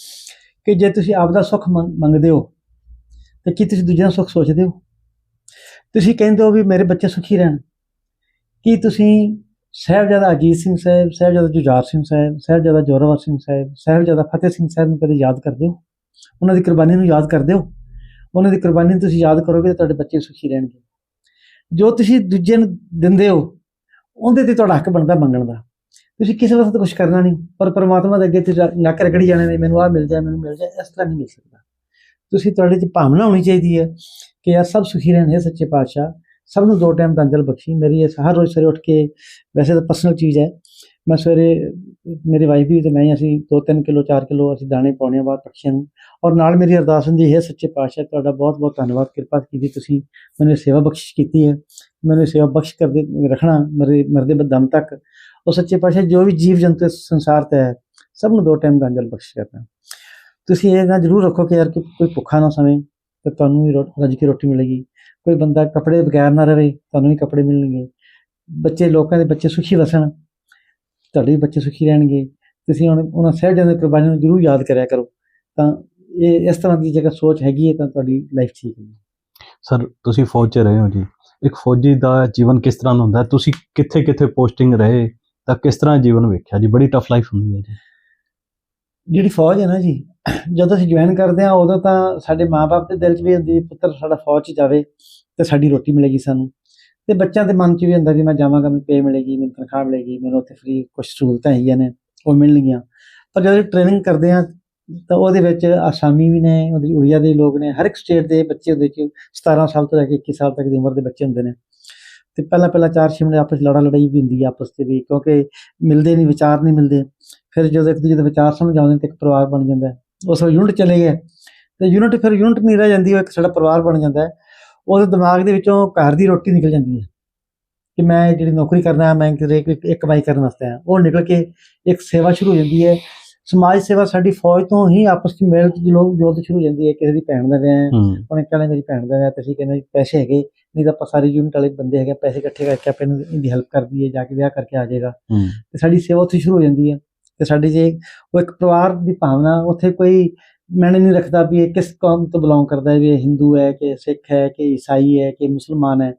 ਕਿ ਜੇ ਤੁਸੀਂ ਆਪ ਦਾ ਸੁੱਖ ਮੰਗ- ਮੰਗਦੇ ਹੋ, ਤੇ ਕੀ ਤੁਸੀਂ ਦੂਜਿਆਂ ਦਾ ਸੁੱਖ ਸੋਚਦੇ ਹੋ? ਤੁਸੀਂ ਕਹਿੰਦੇ ਹੋ ਵੀ ਮੇਰੇ ਬੱਚੇ ਸੁਖੀ ਰਹਿਣ। ਕੀ ਤੁਸੀਂ ਸਾਹਿਬਜ਼ਾਦਾ ਅਜੀਤ ਸਿੰਘ ਸਾਹਿਬ, ਸਾਹਿਬਜ਼ਾਦਾ ਜੁਝਾਰ ਸਿੰਘ ਸਾਹਿਬ, ਸਾਹਿਬਜ਼ਾਦਾ ਜੋਰਾਵਰ ਸਿੰਘ ਸਾਹਿਬ, ਸਾਹਿਬਜ਼ਾਦਾ ਫਤਿਹ ਸਿੰਘ ਸਾਹਿਬ ਨੂੰ ਕਦੇ ਯਾਦ ਕਰਦੇ ਹੋ? ਉਹਨਾਂ ਦੀ ਕੁਰਬਾਨੀ ਨੂੰ ਯਾਦ ਕਰਦੇ ਹੋ? ਉਹਨਾਂ ਦੀ ਕੁਰਬਾਨੀ ਨੂੰ ਤੁਸੀਂ ਯਾਦ ਕਰੋਗੇ ਤਾਂ ਤੁਹਾਡੇ ਬੱਚੇ ਸੁਖੀ ਰਹਿਣਗੇ। ਜੋ ਤੁਸੀਂ ਦੂਜੇ ਨੂੰ ਦਿੰਦੇ ਹੋ, ਉਹਦੇ ਤੇ ਤੁਹਾਡਾ ਹੱਕ ਬਣਦਾ ਮੰਗਣ ਦਾ। ਤੁਸੀਂ ਕਿਸੇ ਵਾਸਤੇ ਕੁਝ ਕਰਨਾ ਨਹੀਂ, ਪਰ ਪਰਮਾਤਮਾ ਦੇ ਅੱਗੇ ਤੇ ਜਾ- ਨੱਕ ਰਗੜੀ ਜਾਣੇ ਨੇ, ਮੈਨੂੰ ਆਹ ਮਿਲ ਜਾਏ, ਮੈਨੂੰ ਮਿਲ ਜਾਏ, ਇਸ ਤਰ੍ਹਾਂ ਨਹੀਂ ਮਿਲ ਸਕਦਾ। ਤੁਸੀਂ ਤੁਹਾਡੇ 'ਚ ਭਾਵਨਾ ਹੋਣੀ ਚਾਹੀਦੀ ਹੈ ਕਿ ਯਾਰ ਸਭ ਸੁਖੀ ਰਹਿਣ ਹੈ ਸੱਚੇ ਪਾਤਸ਼ਾਹ, ਸਭ ਨੂੰ ਦੋ ਟਾਈਮ ਦਾ ਅੰਜਲ ਬਖਸ਼ੀ। ਮੇਰੀ ਇਹ ਹਰ ਰੋਜ਼ ਸਵੇਰੇ ਉੱਠ ਕੇ ਵੈਸੇ ਤਾਂ ਪਰਸਨਲ ਚੀਜ਼ ਹੈ। ਮੈਂ ਸਵੇਰੇ, ਮੇਰੀ ਵਾਈਫ ਵੀ ਤੇ ਮੈਂ ਹੀ ਅਸੀਂ 2-3 ਕਿਲੋ 4 ਕਿਲੋ ਅਸੀਂ ਦਾਣੇ ਪਾਉਣੇ ਆ ਬਾਹਰ ਪਕਸ਼ੀਆਂ ਨੂੰ। ਔਰ ਨਾਲ ਮੇਰੀ ਅਰਦਾਸ ਹੁੰਦੀ ਹੈ ਸੱਚੇ ਪਾਤਸ਼ਾਹ, ਤੁਹਾਡਾ ਬਹੁਤ ਬਹੁਤ ਧੰਨਵਾਦ, ਕਿਰਪਾ ਕੀਤੀ ਤੁਸੀਂ ਮੈਨੂੰ ਇਹ ਸੇਵਾ ਬਖਸ਼ਿਸ਼ ਕੀਤੀ ਹੈ। ਮੈਨੂੰ ਇਹ ਸੇਵਾ ਬਖਸ਼ ਕਰਦੇ, ਰੱਖਣਾ, ਮੇਰੇ ਮਰਦੇ ਦਮ ਤੱਕ। ਉਹ ਸੱਚੇ ਪਾਤਸ਼ਾਹ ਜੋ ਵੀ ਜੀਵ ਜੰਤੂ ਇਸ ਸੰਸਾਰ ਤੇ ਹੈ ਸਭ ਨੂੰ ਦੋ ਟਾਈਮ ਦਾ ਅੰਜਲ ਬਖਸ਼ ਕਰਨਾ। ਤੁਸੀਂ ਇਹ ਨਾ ਜ਼ਰੂਰ ਰੱਖੋ ਕਿ ਯਾਰ ਕਿ ਕੋਈ ਭੁੱਖਾ ਨਾ ਸਮੇ ਤੇ ਤੁਹਾਨੂੰ ਵੀ ਰੋ- ਰੱਜ ਕੇ ਰੋਟੀ ਮਿਲੇਗੀ। ਕੋਈ ਬੰਦਾ ਕੱਪੜੇ ਬਗੈਰ ਨਾ ਰਵੇ, ਤੁਹਾਨੂੰ ਵੀ ਕੱਪੜੇ ਮਿਲਣਗੇ। ਬੱਚੇ, ਲੋਕਾਂ ਦੇ ਬੱਚੇ ਸੁਖੀ ਵਸਣ, ਤੁਹਾਡੇ ਵੀ ਬੱਚੇ ਸੁਖੀ ਰਹਿਣਗੇ। ਤੁਸੀਂ ਹੁਣ ਉਹਨਾਂ ਸਹਿਜਾਂ ਦੀ ਕੁਰਬਾਨੀਆਂ ਨੂੰ ਜ਼ਰੂਰ ਯਾਦ ਕਰਿਆ ਕਰੋ। ਤਾਂ ਇਹ ਇਸ ਤਰ੍ਹਾਂ ਦੀ ਜੇਕਰ ਸੋਚ ਹੈਗੀ ਹੈ ਤਾਂ ਤੁਹਾਡੀ ਲਾਈਫ ਠੀਕ ਹੈ ਸਰ ਤੁਸੀਂ ਫੌਜ 'ਚ ਰਹੇ ਹੋ ਜੀ। ਇੱਕ ਫੌਜੀ ਦਾ ਜੀਵਨ ਕਿਸ ਤਰ੍ਹਾਂ ਦਾ ਹੁੰਦਾ? ਤੁਸੀਂ ਕਿੱਥੇ ਕਿੱਥੇ ਪੋਸਟਿੰਗ ਰਹੇ? ਤਾਂ ਕਿਸ ਤਰ੍ਹਾਂ ਜੀਵਨ ਵੇਖਿਆ ਜੀ? ਬੜੀ ਟਫ ਲਾਈਫ ਹੁੰਦੀ ਹੈ ਜੀ। ਜਿਹੜੀ ਫੌਜ ਹੈ ਨਾ ਜੀ, ਜਦੋਂ ਅਸੀਂ ਜੁਆਇਨ ਕਰਦੇ ਹਾਂ, ਉਦੋਂ ਤਾਂ ਸਾਡੇ ਮਾਪੇ ਦੇ ਦਿਲ 'ਚ ਵੀ ਹੁੰਦੀ ਪੁੱਤਰ, ਸਾਡਾ ਫੌਜ 'ਚ ਜਾਵੇ ਤੇ ਸਾਡੀ ਰੋਟੀ ਮਿਲੇਗੀ ਸਾਨੂੰ। ਤੇ ਬੱਚਿਆਂ ਦੇ ਮਨ 'ਚ ਵੀ ਹੁੰਦਾ ਵੀ ਮੈਂ ਜਾਵਾਂਗਾ, ਮੈਨੂੰ ਪੇ ਮਿਲੇਗੀ, ਮੈਨੂੰ ਤਨਖਾਹ ਮਿਲੇਗੀ, ਮੈਨੂੰ ਉੱਥੇ ਫ੍ਰੀ ਕੁਝ ਸਹੂਲਤਾਂ ਹੈਗੀਆਂ ਨੇ, ਉਹ ਮਿਲਣਗੀਆਂ। ਪਰ ਜਦੋਂ ਟ੍ਰੇਨਿੰਗ ਕਰਦੇ ਹਾਂ, ਤਾਂ ਉਹਦੇ ਵਿੱਚ ਆਸਾਮੀ ਵੀ ਨੇ, ਉਹਦੀ ਉੜੀਆ ਦੇ ਲੋਕ ਨੇ, ਹਰ ਇੱਕ ਸਟੇਟ ਦੇ ਬੱਚੇ ਉਹਦੇ 'ਚ 17 ਸਾਲ ਤੋਂ ਲੈ ਕੇ 21 ਸਾਲ ਤੱਕ ਦੀ ਉਮਰ ਦੇ ਬੱਚੇ ਹੁੰਦੇ ਨੇ। ਤੇ ਪਹਿਲਾਂ ਪਹਿਲਾਂ ਚਾਰ ਛੇ ਮਹੀਨੇ ਆਪਸ ਲੜਾ ਲੜਾਈ ਵੀ ਹੁੰਦੀ ਹੈ ਆਪਸ 'ਚ ਵੀ ਕਿਉਂਕਿ ਮਿਲਦੇ ਨਹੀਂ ਵਿਚਾਰ ਨਹੀਂ ਮਿਲਦੇ। ਫਿਰ ਜਦੋਂ ਇੱਕ ਦੂਜੇ ਦੇ ਵਿਚਾਰ ਸਮਝ ਆਉਂਦੇ ਤੇ ਇੱਕ ਪਰਿਵਾਰ ਬਣ ਜਾਂਦਾ ਉਸ ਵੇਲੇ ਯੂਨਿਟ ਚਲੇ ਗਏ। ਤੇ ਯੂਨਿਟ ਫਿਰ ਯੂਨਿਟ ਨਹੀਂ ਰਹਿ ਜਾਂਦੀ ਉਹ ਇੱਕ ਸਾਡਾ ਪਰਿਵਾਰ ਬਣ ਜਾਂਦਾ ਉਹਦੇ ਦਿਮਾਗ ਦੇ ਵਿੱਚੋਂ ਘਰ ਦੀ ਰੋਟੀ ਨਿਕਲ ਜਾਂਦੀ ਹੈ। ਕਿ ਮੈਂ ਜਿਹੜੀ ਨੌਕਰੀ ਕਰਨਾ ਹੈ ਮੈਂ ਕਿਤੇ ਇੱਕ ਕਮਾਈ ਕਰਨ ਵਾਸਤੇ ਆ ਉਹ ਨਿਕਲ ਕੇ ਇੱਕ ਸੇਵਾ ਸ਼ੁਰੂ ਹੋ ਜਾਂਦੀ ਹੈ। ਸਮਾਜ ਸੇਵਾ ਸਾਡੀ ਫੌਜ ਤੋਂ ਹੀ ਆਪਸ ਵਿੱਚ ਮਿਲ ਜੁਲ ਜੋਤ ਸ਼ੁਰੂ ਹੋ ਜਾਂਦੀ ਹੈ। ਕਿਸੇ ਦੀ ਭੈਣ ਦਾ ਵਿਆਹ ਹੈ ਉਹਨੇ ਕਹਿੰਦਾ ਮੇਰੀ ਭੈਣ ਦਾ ਵਿਆਹ ਤੇ ਅਸੀਂ ਕਹਿੰਦੇ ਪੈਸੇ ਹੈਗੇ। ਨਹੀਂ ਤਾਂ ਆਪਾਂ ਸਾਰੇ ਯੂਨਿਟ ਵਾਲੇ ਬੰਦੇ ਹੈਗੇ ਪੈਸੇ ਇਕੱਠੇ ਕਰਕੇ ਆਪਾਂ ਇਹਨੂੰ ਇਹਦੀ ਹੈਲਪ ਕਰ ਦਈਏ ਜਾ ਕੇ ਵਿਆਹ ਕਰਕੇ ਆ ਜਾਏਗਾ। ਹੂੰ। ਤੇ ਸਾਡੀ ਸੇਵਾ ਉੱਥੇ ਸ਼ੁਰੂ ਹੋ ਜਾਂਦੀ ਹੈ ਤੇ ਸਾਡੀ ਜੇ ਉਹ ਇੱਕ ਪਰਿਵਾਰ ਦੀ ਭਾਵਨਾ ਉੱਥੇ ਕੋਈ ਮੈਨੇ ਨਹੀਂ ਰੱਖਦਾ ਵੀ ਇਹ ਕਿਸ ਕੌਮ ਤੋਂ ਬਿਲੋਂਗ ਕਰਦਾ ਹੈ ਵੀ ਇਹ ਹਿੰਦੂ ਹੈ ਕਿ ਸਿੱਖ ਹੈ ਕਿ ਈਸਾਈ ਹੈ ਕਿ ਮੁਸਲਮਾਨ ਹੈ।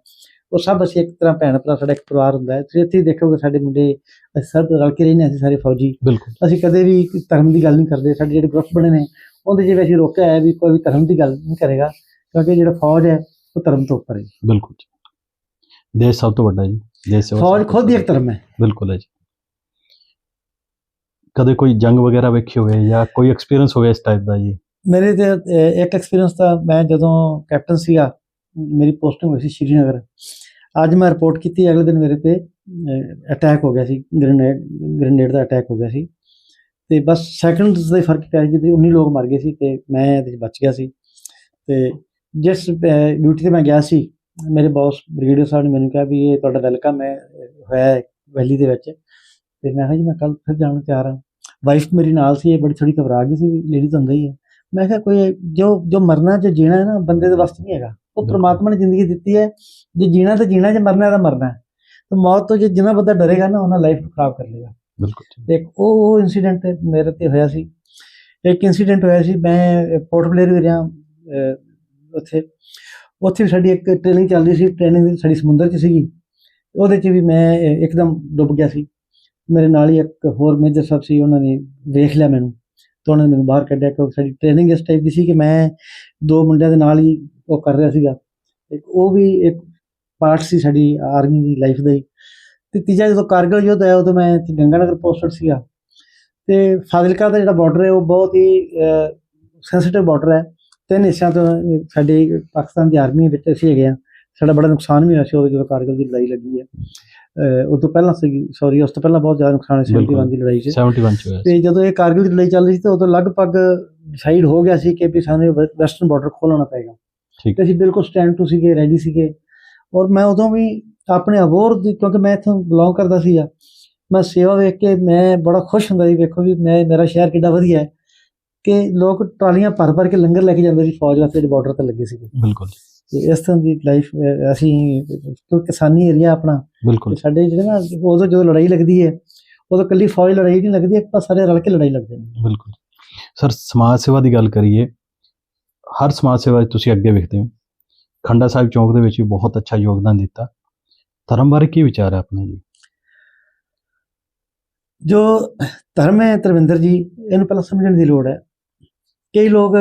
ਉਹ ਸਭ ਅਸੀਂ ਇੱਕ ਤਰ੍ਹਾਂ ਭੈਣ ਭਰਾ ਸਾਡਾ ਇੱਕ ਪਰਿਵਾਰ ਹੁੰਦਾ ਹੈ। ਤੁਸੀਂ ਇੱਥੇ ਹੀ ਦੇਖੋਗੇ ਸਾਡੇ ਮੁੰਡੇ ਅਸੀਂ ਸਭ ਰਲ ਕੇ ਰਹਿੰਦੇ ਹਾਂ ਅਸੀਂ ਸਾਰੇ ਫੌਜੀ। ਬਿਲਕੁਲ। ਅਸੀਂ ਕਦੇ ਵੀ ਧਰਮ ਦੀ ਗੱਲ ਨਹੀਂ ਕਰਦੇ। ਸਾਡੇ ਜਿਹੜੇ ਗਰੁੱਪ ਬਣੇ ਨੇ ਉਹਦੇ ਜਿਵੇਂ ਅਸੀਂ ਰੋਕਿਆ ਹੈ ਵੀ ਕੋਈ ਵੀ ਧਰਮ ਦੀ ਗੱਲ ਨਹੀਂ ਕਰੇਗਾ ਕਿਉਂਕਿ ਜਿਹੜਾ ਫੌਜ ਹੈ ਉਹ ਧਰਮ ਤੋਂ ਉੱਪਰ ਹੈ ਬਿਲਕੁਲ ਜੀ। ਦੇਸ਼ ਸਭ ਤੋਂ ਵੱਡਾ ਜੀ। ਦੇਸ਼ ਸੇਵਾ ਫੌਜ ਸਭ ਤੋਂ ਖੁਦ ਹੀ ਇੱਕ ਵੱਡਾ। ਧਰਮ ਹੈ। ਬਿਲਕੁਲ ਹੈ ਜੀ। ਕਦੇ ਕੋਈ ਜੰਗ ਵਗੈਰਾ ਵੇਖੀ ਹੋਵੇ ਜਾਂ ਕੋਈ ਐਕਸਪੀਰੀਅੰਸ ਹੋਵੇ ਇਸ ਟਾਈਪ ਦਾ ਜੀ? ਮੇਰੇ ਤੇ ਅਹ, ਇੱਕ ਐਕਸਪੀਰੀਅੰਸ ਤਾਂ ਮੈਂ ਜਦੋਂ ਕੈਪਟਨ ਸੀਗਾ ਮੇਰੀ ਪੋਸਟਿੰਗ ਹੋਈ ਸੀ ਸ਼੍ਰੀਨਗਰ। ਅੱਜ ਮੈਂ ਰਿਪੋਰਟ ਕੀਤੀ ਅਗਲੇ ਦਿਨ ਮੇਰੇ ਤੇ ਅਟੈਕ ਹੋ ਗਿਆ ਸੀ। ਗ੍ਰੇਨੇਡ ਗ੍ਰੇਨੇਡ ਦਾ ਅਟੈਕ ਹੋ ਗਿਆ ਸੀ। ਤੇ ਬਸ ਸੈਕਿੰਡਸ ਦਾ ਹੀ ਫ਼ਰਕ ਪਿਆ ਸੀ ਜਿੱਦੇ 19 ਲੋਕ ਮਰ ਗਏ ਸੀ ਤੇ ਮੈਂ ਇਹਦੇ 'ਚ ਬਚ ਗਿਆ ਸੀ। ਤੇ ਜਿਸ ਡਿਊਟੀ ਤੇ ਮੈਂ ਗਿਆ ਸੀ ਮੇਰੇ ਬੌਸ ਬ੍ਰਿਗੇਡੀਅਰ ਸਾਹਿਬ ਨੇ ਮੈਨੂੰ ਕਿਹਾ ਵੀ ਇਹ ਤੁਹਾਡਾ ਵੈਲਕਮ ਹੈ ਹੋਇਆ ਹੈ ਵੈਲੀ ਦੇ ਵਿੱਚ। ਤੇ ਮੈਂ ਕਿਹਾ ਜੀ ਮੈਂ ਕੱਲ ਫਿਰ ਜਾਣ ਨੂੰ ਤਿਆਰ ਹਾਂ। ਵਾਈਫ ਮੇਰੀ ਨਾਲ ਸੀ ਇਹ ਬੜੀ ਥੋੜੀ ਘਬਰਾ ਗਈ ਸੀ ਲੇਡੀ ਤਾਂ ਹੁੰਦਾ ਹੀ ਹੈ। ਮੈਂ ਕਿਹਾ ਕੋਈ ਜੋ ਜੋ ਮਰਨਾ ਜੋ ਜੀਣਾ ਹੈ ਨਾ ਬੰਦੇ ਦੇ ਵਾਸਤੇ ਨਹੀਂ ਹੈਗਾ। ਉਹ। ਪ੍ਰਮਾਤਮਾ ਨੇ ਜ਼ਿੰਦਗੀ ਦਿੱਤੀ ਹੈ ਜੇ ਜੀਣਾ ਤਾਂ ਜੀਣਾ ਜੇ ਮਰਨਾ ਤਾਂ ਮਰਨਾ ਹੈ। ਤਾਂ ਮੌਤ ਤੋਂ ਜੇ ਜਿੰਨਾ ਬੰਦਾ ਡਰੇਗਾ ਨਾ ਉਹਨਾਂ ਲਾਈਫ ਖਰਾਬ ਕਰ ਲੇਗਾ ਬਿਲਕੁਲ ਤੇ ਇੱਕ ਉਹ ਉਹ ਇਨਸੀਡੈਂਟ ਮੇਰੇ ਤੇ ਹੋਇਆ ਸੀ। ਇੱਕ ਇਨਸੀਡੈਂਟ ਹੋਇਆ ਸੀ ਮੈਂ ਪੋਰਟ ਬਲੇਅਰ ਵੀ ਰਿਹਾ ਉੱਥੇ। ਉੱਥੇ ਵੀ ਸਾਡੀ ਇੱਕ ਟ੍ਰੇਨਿੰਗ ਚੱਲ ਰਹੀ ਸੀ ਟ੍ਰੇਨਿੰਗ ਸਾਡੀ ਸਮੁੰਦਰ 'ਚ ਸੀਗੀ। ਉਹਦੇ 'ਚ ਵੀ ਮੈਂ ਇੱਕਦਮ ਡੁੱਬ ਗਿਆ ਸੀ। ਮੇਰੇ ਨਾਲ ਹੀ ਇੱਕ ਹੋਰ ਮੇਜਰ ਸਾਹਿਬ ਸੀ, ਉਹਨਾਂ ਨੇ ਵੇਖ ਲਿਆ ਮੈਨੂੰ। ਤਾਂ ਉਹਨਾਂ ਨੇ ਮੈਨੂੰ ਬਾਹਰ ਕੱਢਿਆ ਕਿਉਂਕਿ ਸਾਡੀ ਟ੍ਰੇਨਿੰਗ ਇਸ ਟਾਈਪ ਦੀ ਸੀ ਕਿ ਮੈਂ ਦੋ ਮੁੰਡਿਆਂ ਦੇ ਨਾਲ ਹੀ ਉਹ ਕਰ ਰਿਹਾ ਸੀਗਾ। ਇੱਕ ਉਹ ਵੀ ਇੱਕ ਪਾਰਟ ਸੀ ਸਾਡੀ ਆਰਮੀ ਦੀ ਲਾਈਫ ਦਾ ਹੀ। ਤੇ ਤੀਜਾ ਜਦੋਂ ਕਾਰਗਿਲ ਯੁੱਧ ਆਇਆ, ਉਦੋਂ ਮੈਂ ਇੱਥੇ ਗੰਗਾਨਗਰ ਪੋਸਟਡ ਸੀਗਾ। ਤੇ ਫਾਜ਼ਿਲਕਾ ਦਾ ਜਿਹੜਾ ਬਾਰਡਰ ਹੈ, ਉਹ ਬਹੁਤ ਹੀ ਸੈਂਸਿਟਿਵ ਬਾਰਡਰ ਹੈ। ਤਿੰਨ ਹਿੱਸਿਆਂ ਤੋਂ ਸਾਡੇ ਪਾਕਿਸਤਾਨ ਦੀ ਆਰਮੀ ਵਿੱਚ ਅਸੀਂ ਹੈਗੇ ਆ। ਸਾਡਾ ਬੜਾ ਨੁਕਸਾਨ ਵੀ ਹੋਇਆ ਸੀ ਉਦੋਂ ਜਦੋਂ ਕਾਰਗਿਲ ਦੀ ਲੜਾਈ ਲੱਗੀ ਹੈ ਉਹ ਤੋਂ ਪਹਿਲਾਂ ਸੀ ਸੌਰੀ ਉਸ ਤੋਂ ਪਹਿਲਾਂ ਬਹੁਤ ਜ਼ਿਆਦਾ ਨੁਕਸਾਨ ਸੀ ਬਿਲਕੁਲ। 71 ਦੀ ਲੜਾਈ 'ਚ। 71 ਚ ਸੀ। ਤੇ ਜਦੋਂ ਇਹ ਕਾਰਗਿਲ ਦੀ ਲੜਾਈ ਚੱਲ ਰਹੀ ਸੀ ਤਾਂ ਉਦੋਂ ਲਗਭਗ ਡਿਸਾਈਡ ਹੋ ਗਿਆ ਸੀ ਕਿ ਵੀ ਸਾਨੂੰ ਵੈਸਟਰਨ ਬਾਰਡਰ ਖੋਲਣਾ ਪਏਗਾ। ਠੀਕ। ਤੇ ਅਸੀਂ ਬਿਲਕੁਲ ਸਟੈਂਡ ਟੂ ਸੀਗੇ ਰੈਡੀ ਸੀਗੇ। ਔਰ ਮੈਂ ਉਦੋਂ ਵੀ ਆਪਣੇ ਅਬੋਰ ਦੀ ਕਿਉਂਕਿ ਮੈਂ ਇੱਥੋਂ ਬਿਲੋਂਗ ਕਰਦਾ ਸੀਗਾ। ਮੈਂ ਸੇਵਾ ਵੇਖ ਕੇ ਮੈਂ ਬੜਾ ਖੁਸ਼ ਹੁੰਦਾ ਸੀ ਵੇਖੋ ਵੀ ਮੈਂ ਮੇਰਾ ਸ਼ਹਿਰ ਕਿੱਡਾ ਵਧੀਆ ਹੈ। ਕਿ ਲੋਕ ਟਰਾਲੀਆਂ ਭਰ ਭਰ ਕੇ ਲੰਗਰ ਲੈ ਕੇ ਜਾਂਦੇ ਸੀ ਫੌਜ ਵਾਸਤੇ ਜਿਹੜੇ ਬਾਰਡਰ ਤੇ ਲੱਗੇ ਸੀਗੇ ਬਿਲਕੁਲ ਤੇ ਇਸ ਤਰ੍ਹਾਂ ਦੀ ਲਾਈਫ ਅਸੀਂ ਕਿਸਾਨੀ ਏਰੀਆ ਆਪਣਾ। ਬਿਲਕੁਲ। ਸਾਡੇ ਜਿਹੜੇ ਨਾ ਉਦੋਂ ਜਦੋਂ ਲੜਾਈ ਲੱਗਦੀ ਹੈ ਉਦੋਂ ਕੱਲੀ ਫੌਜ ਲੜਾਈ ਨਹੀਂ ਲੱਗਦੀ ਆਪਾਂ ਸਾਰੇ ਰਲ ਕੇ ਲੜਾਈ ਲੜਦੇ ਨੇ। ਬਿਲਕੁਲ। ਸਰ ਸਮਾਜ ਸੇਵਾ ਦੀ ਗੱਲ ਕਰੀਏ ਹਰ ਸਮਾਜ ਸੇਵਾ ਤੁਸੀਂ ਅੱਗੇ ਵੇਖਦੇ ਹੋ। ਖੰਡਾ ਸਾਹਿਬ ਚੌਂਕ ਦੇ ਵਿੱਚ ਵੀ ਬਹੁਤ ਅੱਛਾ ਯੋਗਦਾਨ ਦਿੱਤਾ। ਧਰਮ ਬਾਰੇ ਕੀ ਵਿਚਾਰ ਹੈ ਆਪਣੇ ਜੀ? ਜੋ ਧਰਮ ਹੈ ਧਰਮਿੰਦਰ ਜੀ ਇਹਨੂੰ ਪਹਿਲਾਂ ਸਮਝਣ ਦੀ ਲੋੜ ਹੈ। ਕਈ ਲੋਕ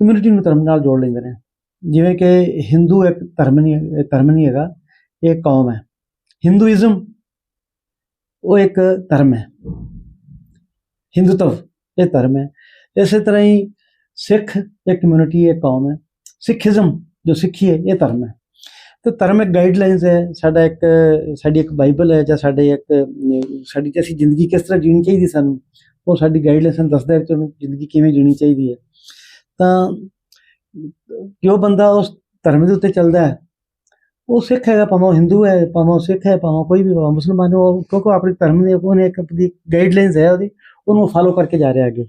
ਕਮਿਊਨਿਟੀ ਨੂੰ ਧਰਮ ਨਾਲ ਜੋੜ ਲੈਂਦੇ ਨੇ। ਜਿਵੇਂ ਕਿ ਹਿੰਦੂ ਇੱਕ ਧਰਮ ਨਹੀਂ ਇਹ ਧਰਮ ਨਹੀਂ ਹੈਗਾ ਇਹ ਇੱਕ ਕੌਮ ਹੈ। ਹਿੰਦੂਇਜ਼ਮ ਉਹ ਇੱਕ ਧਰਮ ਹੈ। ਹਿੰਦੂਤਵ ਇਹ ਧਰਮ ਹੈ। ਇਸੇ ਤਰ੍ਹਾਂ ਹੀ ਸਿੱਖ ਇੱਕ ਕਮਿਊਨਿਟੀ ਇੱਕ ਕੌਮ ਹੈ। ਸਿੱਖੀਜ਼ਮ ਜੋ ਸਿੱਖੀ ਹੈ ਇਹ ਧਰਮ ਹੈ। ਤੇ ਧਰਮ ਇੱਕ ਗਾਈਡਲਾਈਨਸ ਹੈ ਸਾਡਾ ਇੱਕ ਸਾਡੀ ਇੱਕ ਬਾਈਬਲ ਹੈ ਜਾਂ ਸਾਡੇ ਇੱਕ ਅਮ, ਸਾਡੀ ਤੇ ਅਸੀਂ ਜ਼ਿੰਦਗੀ ਕਿਸ ਤਰ੍ਹਾਂ ਜੀਣੀ ਚਾਹੀਦੀ ਸਾਨੂੰ? ਉਹ ਸਾਡੀ ਗਾਈਡਲਾਈਨਸ ਸਾਨੂੰ ਦੱਸਦਾ ਹੈ ਕਿ ਤੁਹਾਨੂੰ ਜ਼ਿੰਦਗੀ ਕਿਵੇਂ ਜੀਣੀ ਚਾਹੀਦੀ ਹੈ। ਤਾਂ ਜੋ ਬੰਦਾ ਉਸ ਧਰਮ ਦੇ ਉੱਤੇ ਚੱਲਦਾ ਹੈ ਉਹ ਸਿੱਖ ਹੈਗਾ ਭਾਵੇਂ ਹਿੰਦੂ ਹੈ ਭਾਵੇਂ ਸਿੱਖ ਹੈ ਭਾਵੇਂ ਕੋਈ ਵੀ ਭਾਵੇਂ ਮੁਸਲਮਾਨ ਹੈ, ਕਿਉਂਕਿ ਆਪਣੇ ਧਰਮ ਦੇ ਉਹਨੇ ਇੱਕ ਆਪਣੀ ਗਾਈਡਲਾਈਨਸ ਹੈ ਉਹਦੀ ਉਹਨੂੰ ਫਾਲੋ ਕਰਕੇ ਜਾ ਰਿਹਾ ਅੱਗੇ।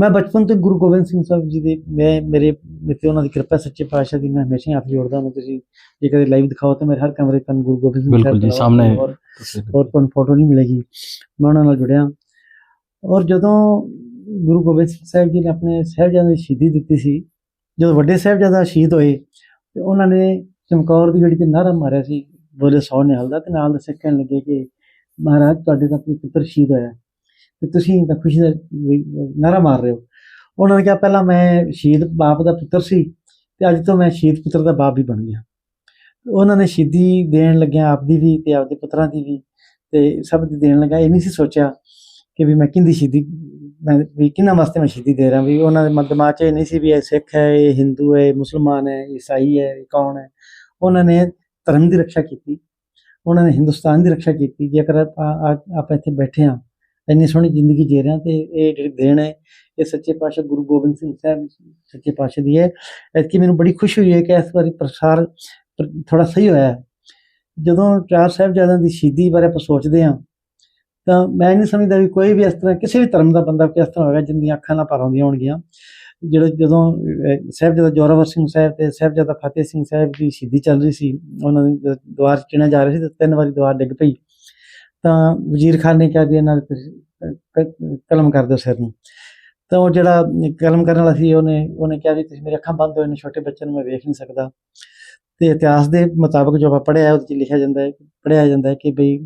ਮੈਂ ਬਚਪਨ ਤੋਂ ਗੁਰੂ ਗੋਬਿੰਦ ਸਿੰਘ ਸਾਹਿਬ ਜੀ ਦੇ ਮੈਂ ਮੇਰੇ ਤੇ ਉਹਨਾਂ ਦੀ ਕਿਰਪਾ ਸੱਚੇ ਪਾਤਸ਼ਾਹ ਦੀ ਮੈਂ ਹਮੇਸ਼ਾ ਹੀ ਹੱਥ ਜੋੜਦਾ ਹਾਂ। ਤੁਸੀਂ ਜੇ ਕਦੇ ਲਾਈਵ ਦਿਖਾਓ ਤਾਂ ਮੇਰੇ ਹਰ ਕਮਰੇ ਤੋਂ ਗੁਰੂ ਗੋਬਿੰਦ ਸਿੰਘ ਬਿਲਕੁਲ ਜੀ, ਦਾ ਸਾਹਮਣੇ ਔਰ ਤੁਹਾਨੂੰ ਫੋਟੋ ਨਹੀਂ ਮਿਲੇਗੀ। ਮੈਂ ਉਹਨਾਂ ਨਾਲ ਜੁੜਿਆ। ਔਰ ਜਦੋਂ ਗੁਰੂ ਗੋਬਿੰਦ ਸਿੰਘ ਸਾਹਿਬ ਜੀ ਨੇ ਆਪਣੇ ਸਾਹਿਬਜ਼ਾਦਿਆਂ ਦੀ ਸ਼ਹੀਦੀ ਦਿੱਤੀ ਸੀ, ਜਦੋਂ ਵੱਡੇ ਸਾਹਿਬਜ਼ਾਦਾ ਸ਼ਹੀਦ ਹੋਏ, ਤੇ ਉਹਨਾਂ ਨੇ ਚਮਕੌਰ ਦੀ ਜਿਹੜੀ ਤੇ ਨਾਰਾ ਮਾਰਿਆ ਸੀ, ਬੋਲੇ ਸੌ ਨਿਹਾਲ ਦਾ ਤੇ ਨਾਲ ਦੇ ਸਿੱਖ ਕਹਿਣ ਲੱਗੇ ਕਿ ਮਹਾਰਾਜ ਤੁਹਾਡੇ ਦਾ ਕੋਈ ਪੁੱਤਰ ਸ਼ਹੀਦ ਹੋਇਆ। ਤੇ ਤੁਸੀਂ ਤਾਂ ਖੁਸ਼ੀ ਦਾ ਵੀ ਨਾਰਾ ਮਾਰ ਰਹੇ ਹੋ। ਉਹਨਾਂ ਨੇ ਕਿਹਾ, ਪਹਿਲਾਂ ਮੈਂ ਸ਼ਹੀਦ ਬਾਪ ਦਾ ਪੁੱਤਰ ਸੀ, ਤੇ ਅੱਜ ਤੋਂ ਮੈਂ ਸ਼ਹੀਦ ਪੁੱਤਰ ਦਾ ਬਾਪ ਵੀ ਬਣ ਗਿਆ। ਉਹਨਾਂ ਨੇ ਸ਼ਹੀਦੀ ਦੇਣ ਲੱਗਿਆ ਆਪਦੀ ਵੀ ਤੇ ਆਪਦੇ ਪੁੱਤਰਾਂ ਦੀ ਵੀ, ਤੇ ਸਭ ਦੀ ਦੇਣ ਲੱਗਾ ਇਹ ਨਹੀਂ ਸੀ ਸੋਚਿਆ ਕਿ ਵੀ ਮੈਂ ਕਿੰਦੀ ਸ਼ਹੀਦੀ, ਮੈਂ ਵੀ ਕਿਹਨਾਂ ਵਾਸਤੇ ਮੈਂ ਸ਼ਹੀਦੀ ਦੇ ਰਿਹਾ, ਵੀ ਉਹਨਾਂ ਦੇ ਮਨ ਦਿਮਾਗ 'ਚ ਇਹ ਨਹੀਂ ਸੀ ਵੀ ਇਹ ਸਿੱਖ ਹੈ, ਇਹ ਹਿੰਦੂ ਹੈ, ਇਹ ਮੁਸਲਮਾਨ ਹੈ ਈਸਾਈ ਹੈ, ਇਹ ਕੌਣ ਹੈ। ਉਹਨਾਂ ਨੇ ਧਰਮ ਦੀ ਰੱਖਿਆ ਕੀਤੀ, ਉਹਨਾਂ ਨੇ ਹਿੰਦੁਸਤਾਨ ਦੀ ਰੱਖਿਆ ਕੀਤੀ। ਜੇਕਰ ਆਪਾਂ ਇੱਥੇ ਬੈਠੇ ਹਾਂ, ਇੰਨੀ ਸੋਹਣੀ ਜ਼ਿੰਦਗੀ ਜੀ ਰਹੇ ਹਾਂ ਤੇ ਇਹ ਜਿਹੜੀ ਦੇਣ ਹੈ, ਇਹ ਸੱਚੇ ਪਾਤਸ਼ਾਹ ਗੁਰੂ ਗੋਬਿੰਦ ਸਿੰਘ ਸਾਹਿਬ ਸੱਚੇ ਪਾਤਸ਼ਾਹ ਦੀ ਹੈ। ਐਤਕੀ ਮੈਨੂੰ ਬੜੀ ਖੁਸ਼ੀ ਹੋਈ ਹੈ ਕਿ ਇਸ ਵਾਰੀ ਪ੍ਰਸਾਰ ਥੋੜਾ ਸਹੀ ਹੋਇਆ ਜਦੋਂ ਚਾਰ ਸਾਹਿਬਜ਼ਾਦਿਆਂ ਦੀ ਸ਼ਹੀਦੀ ਬਾਰੇ ਆਪਾਂ ਸੋਚਦੇ ਹਾਂ ਤਾਂ ਮੈਂ ਨਹੀਂ ਸਮਝਦਾ ਵੀ ਕੋਈ ਵੀ ਇਸ ਤਰ੍ਹਾਂ ਕਿਸੇ ਵੀ ਧਰਮ ਦਾ ਬੰਦਾ ਕਿਸ ਤਰ੍ਹਾਂ ਹੋਵੇਗਾ ਜਿੰਦੀਆਂ ਅੱਖਾਂ ਨਾਲ ਭਰ ਆਉਂਦੀਆਂ ਹੋਣਗੀਆਂ। ਜਿਹੜੇ ਜਦੋਂ ਅਹ, ਸਾਹਿਬਜ਼ਾਦਾ ਜੋਰਾਵਰ ਸਿੰਘ ਸਾਹਿਬ ਤੇ ਸਾਹਿਬਜ਼ਾਦਾ ਫਤਿਹ ਸਿੰਘ ਸਾਹਿਬ ਦੀ ਸ਼ਹੀਦੀ ਚੱਲ ਰਹੀ ਸੀ ਉਹਨਾਂ ਨੂੰ ਜਦੋਂ ਦੁਆਰ ਚਿਣਿਆ ਜਾ ਰਿਹਾ ਸੀ ਤੇ ਤਿੰਨ ਵਾਰੀ ਦੁਆਰ ਡਿੱਗ ਪਈ। ਤਾਂ ਵਜ਼ੀਰ ਖਾਨ ਨੇ ਕਿਹਾ ਵੀ ਇਹਨਾਂ ਦੇ ਤੁਸੀਂ, ਕਲਮ ਕਰ ਦਿਓ ਸਿਰ ਨੂੰ। ਤਾਂ ਉਹ ਜਿਹੜਾ ਕਲਮ ਕਰਨ ਵਾਲਾ ਸੀ ਉਹਨੇ ਉਹਨੇ ਕਿਹਾ ਵੀ ਤੁਸੀਂ ਮੇਰੇ ਅੱਖਾਂ ਬੰਦ ਹੋਏ ਨੇ ਛੋਟੇ ਬੱਚੇ ਨੂੰ ਮੈਂ ਵੇਖ ਨਹੀਂ ਸਕਦਾ। ਤੇ ਇਤਿਹਾਸ ਦੇ ਮੁਤਾਬਕ ਜੋ ਆਪਾਂ ਪੜ੍ਹਿਆ ਉਹਦੇ 'ਚ ਲਿਖਿਆ ਜਾਂਦਾ ਹੈ ਪੜ੍ਹਿਆ ਜਾਂਦਾ ਹੈ ਕਿ ਬਈ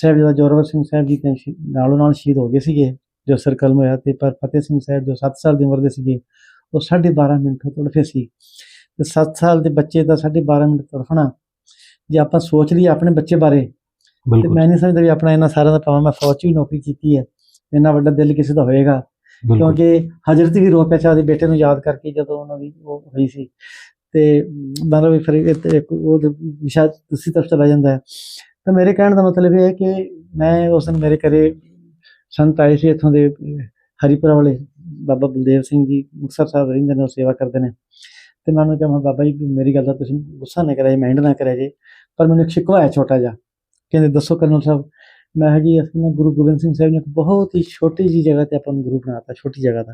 ਸਾਹਿਬਜ਼ਾਦਾ ਜੋਰਾਵਰ ਸਿੰਘ ਸਾਹਿਬ ਜੀ ਤਾਂ ਨਾਲੋਂ ਨਾਲ ਸ਼ਹੀਦ ਹੋ ਗਏ ਸੀਗੇ ਜੋ ਸਿਰ ਕਲਮ ਹੋਇਆ ਤੇ ਪਰ ਫਤਿਹ ਸਿੰਘ ਸਾਹਿਬ ਜੋ 7 ਸਾਲ ਦੀ ਉਮਰ ਦੇ ਸੀਗੇ ਉਹ 12.5 ਮਿੰਟ ਤੜਫੇ ਸੀ। ਤੇ 7 ਸਾਲ ਦੇ ਬੱਚੇ ਦਾ 12.5 ਮਿੰਟ ਤੜਫਣਾ ਜੇ ਆਪਾਂ ਸੋਚ ਲਈਏ ਆਪਣੇ ਬੱਚੇ ਬਾਰੇ ਤੇ ਮੈਂ ਨਹੀਂ ਸਮਝਦਾ ਵੀ ਆਪਣਾ ਇਹਨਾਂ ਸਾਰਿਆਂ ਦਾ ਭਾਵੇਂ ਮੈਂ ਫੌਜ 'ਚ ਵੀ ਨੌਕਰੀ ਕੀਤੀ ਹੈ ਇੰਨਾ ਵੱਡਾ ਦਿਲ ਕਿਸੇ ਦਾ ਹੋਏਗਾ। ਕਿਉਂਕਿ ਹਜ਼ਰਤ ਵੀ ਰੋ ਪਿਆ ਆਪਦੇ ਬੇਟੇ ਨੂੰ ਯਾਦ ਕਰਕੇ ਜਦੋਂ ਉਹਨਾਂ ਦੀ ਉਹ ਹੋਈ ਸੀ। ਤੇ ਮਤਲਬ ਫਿਰ ਇੱਕ ਉਹ ਵਿਸ਼ਾ ਦੂਸਰੀ ਤਰਫ ਚਲਾ ਜਾਂਦਾ ਹੈ। ਤਾਂ ਮੇਰੇ ਕਹਿਣ ਦਾ ਮਤਲਬ ਇਹ ਹੈ ਕਿ ਮੈਂ ਉਸ ਦਿਨ ਮੇਰੇ ਘਰੇ ਸੰਤ ਆਏ ਸੀ ਇੱਥੋਂ ਦੇ ਹਰੀਪੁਰਾ ਵਾਲੇ ਬਾਬਾ ਬਲਦੇਵ ਸਿੰਘ ਜੀ, ਮੁਕਤਸਰ ਸਾਹਿਬ ਰਹਿੰਦੇ ਨੇ, ਉਹ ਸੇਵਾ ਕਰਦੇ ਨੇ। ਤੇ ਮੈਂ ਉਹਨੂੰ ਕਿਹਾ, ਮੈਂ ਬਾਬਾ ਜੀ, ਮੇਰੀ ਗੱਲ ਦਾ ਤੁਸੀਂ ਗੁੱਸਾ ਨਾ ਕਰਿਆ ਜੀ ਮਾਈਂਡ ਨਾ ਕਰਿਆ ਜੀ। ਪਰ ਮੈਨੂੰ ਇੱਕ ਸ਼ਿਕਵਾ ਹੈ ਛੋਟਾ ਜਿਹਾ। ਕਹਿੰਦੇ, ਦੱਸੋ ਕਰਨਲ ਸਾਹਿਬ। ਮੈਂ ਕਿਹਾ, ਜੀ, ਅਸੀਂ ਨਾ ਗੁਰੂ ਗੋਬਿੰਦ ਸਿੰਘ ਸਾਹਿਬ ਨੇ ਇੱਕ ਬਹੁਤ ਹੀ ਛੋਟੀ ਜੀ ਜਗ੍ਹਾ ਤੇ ਆਪਾਂ ਨੂੰ ਗੁਰੂ ਬਣਾਤਾ ਛੋਟੀ ਜਗ੍ਹਾ ਦਾ।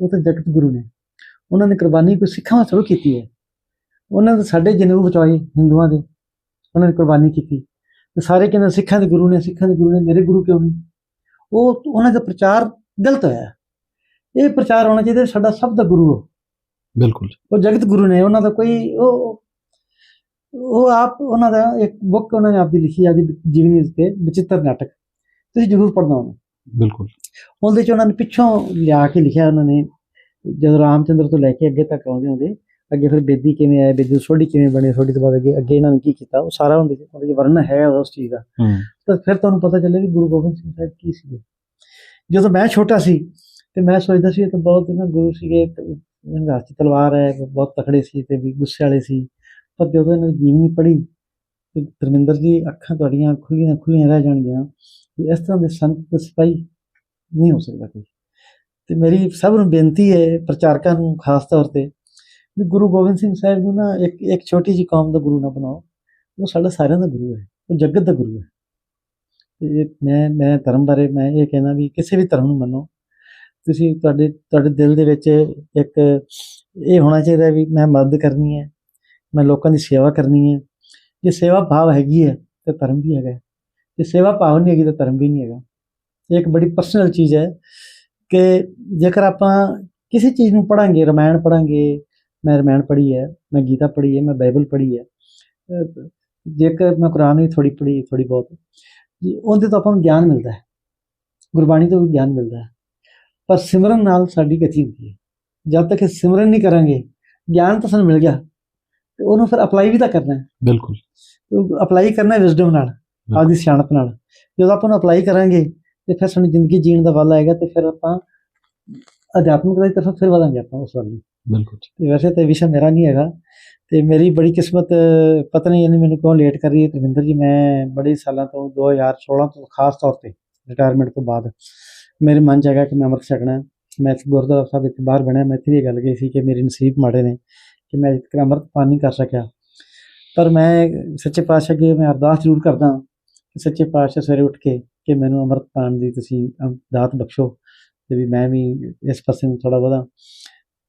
ਉਹ ਤਾਂ ਜਗਤ ਗੁਰੂ ਨੇ। ਉਹਨਾਂ ਨੇ ਕੁਰਬਾਨੀ ਕੋਈ ਸਿੱਖਾਂ ਵਾਸਤੇ ਥੋੜ੍ਹੀ ਕੀਤੀ ਹੈ। ਉਹਨਾਂ ਨੇ ਸਾਡੇ ਜਨੇਊ ਬਚਾਏ ਹਿੰਦੂਆਂ ਦੇ। ਉਹਨਾਂ ਨੇ ਕੁਰਬਾਨੀ ਕੀਤੀ। ਤੇ ਸਾਰੇ ਕਹਿੰਦੇ ਸਿੱਖਾਂ ਦੇ ਗੁਰੂ ਨੇ ਸਿੱਖਾਂ ਦੇ ਗੁਰੂ ਨੇ ਮੇਰੇ ਗੁਰੂ ਕਿਉਂ ਨਹੀਂ? ਉਹ ਉਹਨਾਂ ਦਾ ਪ੍ਰਚਾਰ ਗਲਤ ਹੋਇਆ। ਇਹ ਪ੍ਰਚਾਰ ਹੋਣਾ ਚਾਹੀਦਾ ਸਾਡਾ ਸਭ ਦਾ ਗੁਰੂ ਹੋ ਬਿਲਕੁਲ ਉਹ ਜਗਤ ਗੁਰੂ ਨੇ ਉਹਨਾਂ ਦਾ ਕੋਈ ਉਹ ਉਹ ਆਪ ਉਹਨਾਂ ਦਾ ਇੱਕ ਬੁੱਕ ਉਹਨਾਂ ਨੇ ਆਪਦੀ ਲਿਖੀ ਆਪਦੀ ਜੀਵਨੀ ਉੱਤੇ ਵਿਚਿੱਤਰ ਨਾਟਕ। ਤੁਸੀਂ ਜ਼ਰੂਰ ਪੜ੍ਹਨਾ ਉਹਨੂੰ। ਬਿਲਕੁਲ। ਉਹਦੇ ਚ ਉਹਨਾਂ ਨੇ ਪਿੱਛੋਂ ਲਿਆ ਕੇ ਲਿਖਿਆ ਉਹਨਾਂ ਨੇ ਜਦੋਂ ਰਾਮਚੰਦਰ ਤੋਂ ਲੈ ਕੇ ਅੱਗੇ ਤੱਕ ਆਉਂਦੇ ਹੁੰਦੇ ਅੱਗੇ ਫਿਰ ਬੇਦੀ ਕਿਵੇਂ ਆਇਆ ਬੇਦੀ ਸੋਢੀ ਕਿਵੇਂ ਬਣੇ ਸੋਢੀ ਤੋਂ ਬਾਅਦ ਅੱਗੇ ਅੱਗੇ ਇਹਨਾਂ ਨੇ ਕੀ ਕੀਤਾ? ਉਹ ਸਾਰਾ 'ਚ ਉਹਦੇ 'ਚ ਵਰਣਨ ਹੈ ਉਸ ਚੀਜ਼ ਦਾ। ਤਾਂ ਫਿਰ ਤੁਹਾਨੂੰ ਪਤਾ ਚੱਲੇ ਵੀ ਗੁਰੂ ਗੋਬਿੰਦ ਸਿੰਘ ਸਾਹਿਬ ਕੀ ਸੀਗੇ। ਜਦੋਂ ਮੈਂ ਛੋਟਾ ਸੀ ਤੇ ਮੈਂ ਸੋਚਦਾ ਸੀ ਇਹ ਤਾਂ ਬਹੁਤ ਨਾ ਗੁਰੂ ਸੀਗੇ ਇਹਨਾਂ ਦੇ ਤਲਵਾਰ ਹੈ ਬਹੁਤ ਤਕੜੇ ਸੀ ਤੇ ਵੀ ਗੁੱਸੇ ਵਾਲੇ ਸੀ। ਪਰ ਜਦੋਂ ਇਹਨਾਂ ਦੀ ਜੀਵਨੀ ਪੜ੍ਹੀ ਤੇ ਧਰਮਿੰਦਰ ਜੀ ਅੱਖਾਂ ਤੁਹਾਡੀਆਂ ਖੁੱਲੀਆਂ ਖੁੱਲੀਆਂ ਰਹਿ ਜਾਣਗੀਆਂ ਵੀ ਇਸ ਤਰ੍ਹਾਂ ਦੇ ਸੰਤ ਤੇ ਸਿਪਾਹੀ ਨਹੀਂ ਹੋ ਸਕਦਾ ਕੋਈ। ਤੇ ਮੇਰੀ ਸਭ ਨੂੰ ਬੇਨਤੀ ਹੈ ਪ੍ਰਚਾਰਕਾਂ ਨੂੰ ਖਾਸ ਤੌਰ ਤੇ ਵੀ ਗੁਰੂ ਗੋਬਿੰਦ ਸਿੰਘ ਸਾਹਿਬ ਨੂੰ ਨਾ ਇੱਕ ਇੱਕ ਛੋਟੀ ਜਿਹੀ ਕੌਮ ਦਾ ਗੁਰੂ ਨਾ ਬਣਾਓ। ਉਹ ਸਾਡਾ ਸਾਰਿਆਂ ਦਾ ਗੁਰੂ ਹੈ। ਉਹ ਜਗਤ ਦਾ ਗੁਰੂ ਹੈ। ਤੇ ਮੈਂ ਮੈਂ ਧਰਮ ਬਾਰੇ ਮੈਂ ਇਹ ਕਹਿਣਾ ਵੀ ਕਿਸੇ ਵੀ ਧਰਮ ਨੂੰ ਮੰਨੋ। ਤੁਸੀਂ ਤੁਹਾਡੇ ਤੁਹਾਡੇ ਦਿਲ ਦੇ ਵਿੱਚ ਇੱਕ ਇਹ ਹੋਣਾ ਚਾਹੀਦਾ ਵੀ ਮੈਂ ਮਦਦ ਕਰਨੀ ਹੈ। ਮੈਂ ਲੋਕਾਂ ਦੀ ਸੇਵਾ ਕਰਨੀ ਹੈ। ਜੇ ਸੇਵਾ ਭਾਵ ਹੈਗੀ ਹੈ, ਤੇ ਧਰਮ ਵੀ ਹੈਗਾ। ਜੇ ਸੇਵਾ ਭਾਵ ਨਹੀਂ ਹੈਗੀ, ਤਾਂ ਧਰਮ ਵੀ ਨਹੀਂ ਹੈਗਾ। ਇਹ ਇੱਕ ਬੜੀ ਪਰਸਨਲ ਚੀਜ਼ ਹੈ ਕਿ ਜੇਕਰ ਆਪਾਂ ਕਿਸੇ ਚੀਜ਼ ਨੂੰ ਪੜਾਂਗੇ ਰਮਾਇਣ ਪੜਾਂਗੇ ਮੈਂ ਰਮਾਇਣ ਪੜ੍ਹੀ ਹੈ ਮੈਂ ਗੀਤਾ ਪੜ੍ਹੀ ਹੈ ਮੈਂ ਬਾਈਬਲ ਪੜ੍ਹੀ ਹੈ। ਜੇਕਰ ਮੈਂ ਕੁਰਾਨ ਵੀ ਥੋੜੀ ਪੜ੍ਹੀ ਥੋੜੀ ਬਹੁਤ ਜੀ ਉਹਦੇ ਤੋਂ ਆਪਾਂ ਨੂੰ ਗਿਆਨ ਮਿਲਦਾ ਹੈ। ਗੁਰਬਾਣੀ ਤੋਂ ਵੀ ਗਿਆਨ ਮਿਲਦਾ ਹੈ। ਪਰ ਸਿਮਰਨ ਨਾਲ ਸਾਡੀ ਗਤੀ ਹੁੰਦੀ ਹੈ। ਜਦ ਤੱਕ ਸਿਮਰਨ ਨਹੀਂ ਕਰਾਂਗੇ ਗਿਆਨ ਤਾਂ ਸਾਨੂੰ ਮਿਲ ਗਿਆ ਤੇ ਉਹਨੂੰ ਫਿਰ ਅਪਲਾਈ ਵੀ ਤਾਂ ਕਰਨਾ ਹੈ। ਬਿਲਕੁਲ। ਅਪਲਾਈ ਕਰਨਾ ਵਿਜ਼ਡਮ ਨਾਲ ਆਪਦੀ ਸਿਆਣਪ ਨਾਲ। ਜਦੋਂ ਆਪਾਂ ਨੂੰ ਅਪਲਾਈ ਕਰਾਂਗੇ ਤੇ ਫਿਰ ਸਾਡੀ ਜ਼ਿੰਦਗੀ ਜੀਣ ਦਾ ਵੱਲ ਆਏਗਾ ਤੇ ਫਿਰ ਆਪਾਂ ਅਧਿਆਤਮਿਕਤਾ ਦੀ ਤਰਫ ਫਿਰ ਵਧਾਂਗੇ ਆਪਾਂ ਉਸ ਵੱਲ ਬਿਲਕੁਲ ਤੇ ਵੈਸੇ ਤੇ ਵਿਸ਼ਾ ਮੇਰਾ ਨਹੀਂ ਹੈਗਾ। ਤੇ ਮੇਰੀ ਬੜੀ ਕਿਸਮਤ ਪਤਾ ਨਹੀਂ ਇਹਨੇ ਮੈਨੂੰ ਕਿਉਂ ਲੇਟ ਕਰ ਰਹੀ ਹੈ? ਤਵਿੰਦਰ ਜੀ ਮੈਂ ਬੜੇ ਸਾਲਾਂ ਤੋਂ 2016 ਤੋਂ ਖਾਸ ਤੌਰ ਤੇ ਰਿਟਾਇਰਮੈਂਟ ਤੋਂ ਬਾਅਦ ਮੇਰੇ ਮਨ ਚ ਹੈਗਾ ਕਿ ਮੈਂ ਅੰਮ੍ਰਿਤ ਛਕਣਾ। ਮੈਂ ਗੁਰਦੁਆਰਾ ਸਾਹਿਬ ਵਿੱਚ ਬਾਹਰ ਬਣਿਆ। ਮੈਂ ਇੱਥੇ ਇਹ ਗੱਲ ਕਹੀ ਸੀ ਕਿ ਮੇਰੇ ਨਸੀਬ ਮਾੜੇ ਨੇ ਕਿ ਮੈਂ ਇੱਕ ਅੰਮ੍ਰਿਤ ਪਾਨ ਨਹੀਂ ਕਰ ਸਕਿਆ। ਪਰ ਮੈਂ ਸੱਚੇ ਪਾਤਸ਼ਾਹ ਅੱਗੇ ਮੈਂ ਅਰਦਾਸ ਜ਼ਰੂਰ ਕਰਦਾ ਕਿ ਸੱਚੇ ਪਾਤਸ਼ਾਹ ਸਵੇਰੇ ਉੱਠ ਕੇ ਕਿ ਮੈਨੂੰ ਅੰਮ੍ਰਿਤ ਪਾਨ ਦੀ ਤੁਸੀਂ ਦਾਤ ਬਖਸ਼ੋ। ਤੇ ਵੀ ਮੈਂ ਵੀ ਇਸ ਪਾਸੇ ਨੂੰ ਥੋੜਾ ਵਧਾਂ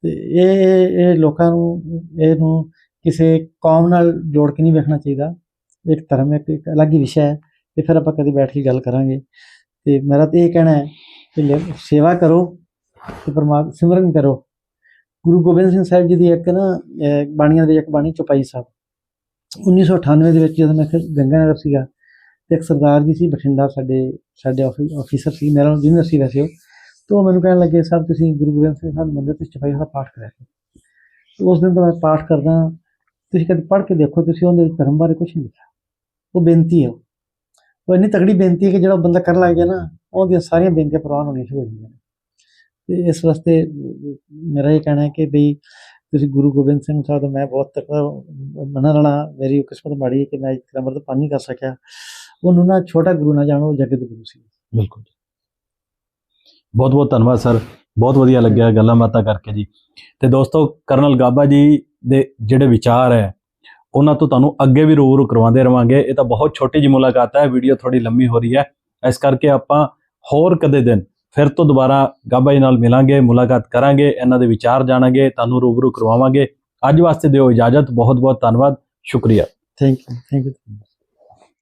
ਤੇ ਇਹ, ਇਹ- ਲੋਕਾਂ ਨੂੰ, ਇਹਨੂੰ ਕਿਸੇ ਕੌਮ ਨਾਲ ਜੋੜ ਕੇ ਨਹੀਂ ਵੇਖਣਾ ਚਾਹੀਦਾ। ਇੱਕ ਧਰਮ, ਇੱਕ ਅਲੱਗ ਹੀ ਵਿਸ਼ਾ ਹੈ ਤੇ ਫਿਰ ਆਪਾਂ ਕਦੇ ਬੈਠ ਕੇ ਗੱਲ ਕਰਾਂਗੇ। ਤੇ ਮੇਰਾ ਤੇ ਇਹ ਕਹਿਣਾ ਹੈ ਕਿ ਸੇਵਾ ਕਰੋ ਤੇ ਪਰਮਾਤਮਾ ਸਿਮਰਨ ਕਰੋ। ਗੁਰੂ ਗੋਬਿੰਦ ਸਿੰਘ ਸਾਹਿਬ ਜੀ ਦੀ ਇੱਕ ਨਾ ਬਾਣੀਆਂ ਦੇ ਵਿੱਚ ਇੱਕ ਬਾਣੀ ਚੁਪਾਈ ਸਾਹਿਬ। 1998 ਦੇ ਵਿੱਚ ਜਦੋਂ ਮੈਂ ਗੰਗਾ ਨਗਰ ਸੀਗਾ, ਤੇ ਇੱਕ ਸਰਦਾਰ ਜੀ ਸੀ ਬਠਿੰਡਾ ਸਾਡੇ ਸਾਡੇ ਆਫੀਸਰ ਸੀ, ਮੇਰਾ ਨਾਮ ਜੂਨੀਅਰ ਸੀ ਵੈਸੇ ਉਹ। ਤੇ ਉਹ ਮੈਨੂੰ ਕਹਿਣ ਲੱਗੇ ਸਾਹਿਬ ਤੁਸੀਂ ਗੁਰੂ ਗੋਬਿੰਦ ਸਿੰਘ ਸਾਹਿਬ ਮੰਦਰ ਤੇ ਚੁਪਾਈ ਦਾ ਪਾਠ ਕਰਿਆ ਕਰੋ। ਉਸ ਦਿਨ ਤੋਂ ਮੈਂ ਪਾਠ ਕਰਦਾ ਤੁਸੀਂ ਕਦੇ ਪੜ੍ਹ ਕੇ ਦੇਖੋ, ਤੁਸੀਂ ਉਹਦੇ ਧਰਮ ਬਾਰੇ ਕੁਝ ਨਹੀਂ ਲਿਖਿਆ। ਉਹ ਬੇਨਤੀ ਹੈ ਉਹ। ਇੰਨੀ ਤਗੜੀ ਬੇਨਤੀ ਹੈ ਕਿ ਜਿਹੜਾ ਬੰਦਾ ਕਰਨ ਲੱਗ ਗਿਆ ਨਾ, ਉਹਦੀਆਂ ਸਾਰੀਆਂ ਬੇਨਤੀਆਂ ਪ੍ਰਵਾਨ ਹੋਣੀਆਂ ਸ਼ੁਰੂ ਹੋ ਜਾਂਦੀਆਂ ਨੇ। ਤੇ ਇਸ ਵਾਸਤੇ ਮੇਰਾ ਇਹ ਕਹਿਣਾ ਹੈ ਕਿ ਬਈ ਤੁਸੀਂ ਗੁਰੂ ਗੋਬਿੰਦ ਸਿੰਘ ਸਾਹਿਬ ਦਾ ਮੈਂ ਬਹੁਤ ਤਕੜਾ, ਮਨਾ ਵਾਲਾ ਮੇਰੀ ਕਿਸਮਤ ਮਾੜੀ ਹੈ ਕਿ ਮੈਂ ਇੱਕ ਅੰਮ੍ਰਿਤ ਪਾਨ ਨਹੀਂ ਕਰ ਸਕਿਆ। ਉਹਨੂੰ ਨਾ ਛੋਟਾ ਗੁਰੂ ਨਾ ਜਾਣੋ, ਉਹ ਜਗਤ ਗੁਰੂ ਸੀ। ਬਿਲਕੁਲ ਬਹੁਤ ਬਹੁਤ ਧੰਨਵਾਦ ਸਰ, ਬਹੁਤ ਵਧੀਆ ਲੱਗਿਆ ਗੱਲਾਂ ਬਾਤਾਂ ਕਰਕੇ ਜੀ। ਤੇ ਦੋਸਤੋ, ਕਰਨਲ ਗਾਬਾ ਜੀ ਦੇ ਜਿਹੜੇ ਵਿਚਾਰ ਹੈ, ਉਹਨਾਂ ਤੋਂ ਤੁਹਾਨੂੰ ਅੱਗੇ ਵੀ ਰੂਬਰੂ ਕਰਵਾਉਂਦੇ ਰਵਾਂਗੇ। ਇਹ ਤਾਂ ਬਹੁਤ ਛੋਟੀ ਜਿਹੀ ਮੁਲਾਕਾਤ ਹੈ, ਵੀਡੀਓ ਥੋੜੀ ਲੰਮੀ ਹੋ ਰਹੀ ਹੈ। ਇਸ ਕਰਕੇ ਆਪਾਂ ਹੋਰ ਕਦੇ ਦਿਨ ਫਿਰ ਤੋਂ ਦੁਬਾਰਾ ਗਾਬਾ ਜੀ ਨਾਲ ਮਿਲਾਂਗੇ, ਮੁਲਾਕਾਤ ਕਰਾਂਗੇ, ਇਹਨਾਂ ਦੇ ਵਿਚਾਰ ਜਾਣਾਂਗੇ, ਤੁਹਾਨੂੰ ਰੂਬਰੂ ਕਰਵਾਵਾਂਗੇ। ਅੱਜ ਵਾਸਤੇ ਦਿਓ ਇਜਾਜ਼ਤ, ਬਹੁਤ ਬਹੁਤ ਧੰਨਵਾਦ, ਸ਼ੁਕਰੀਆ। Thank you thank you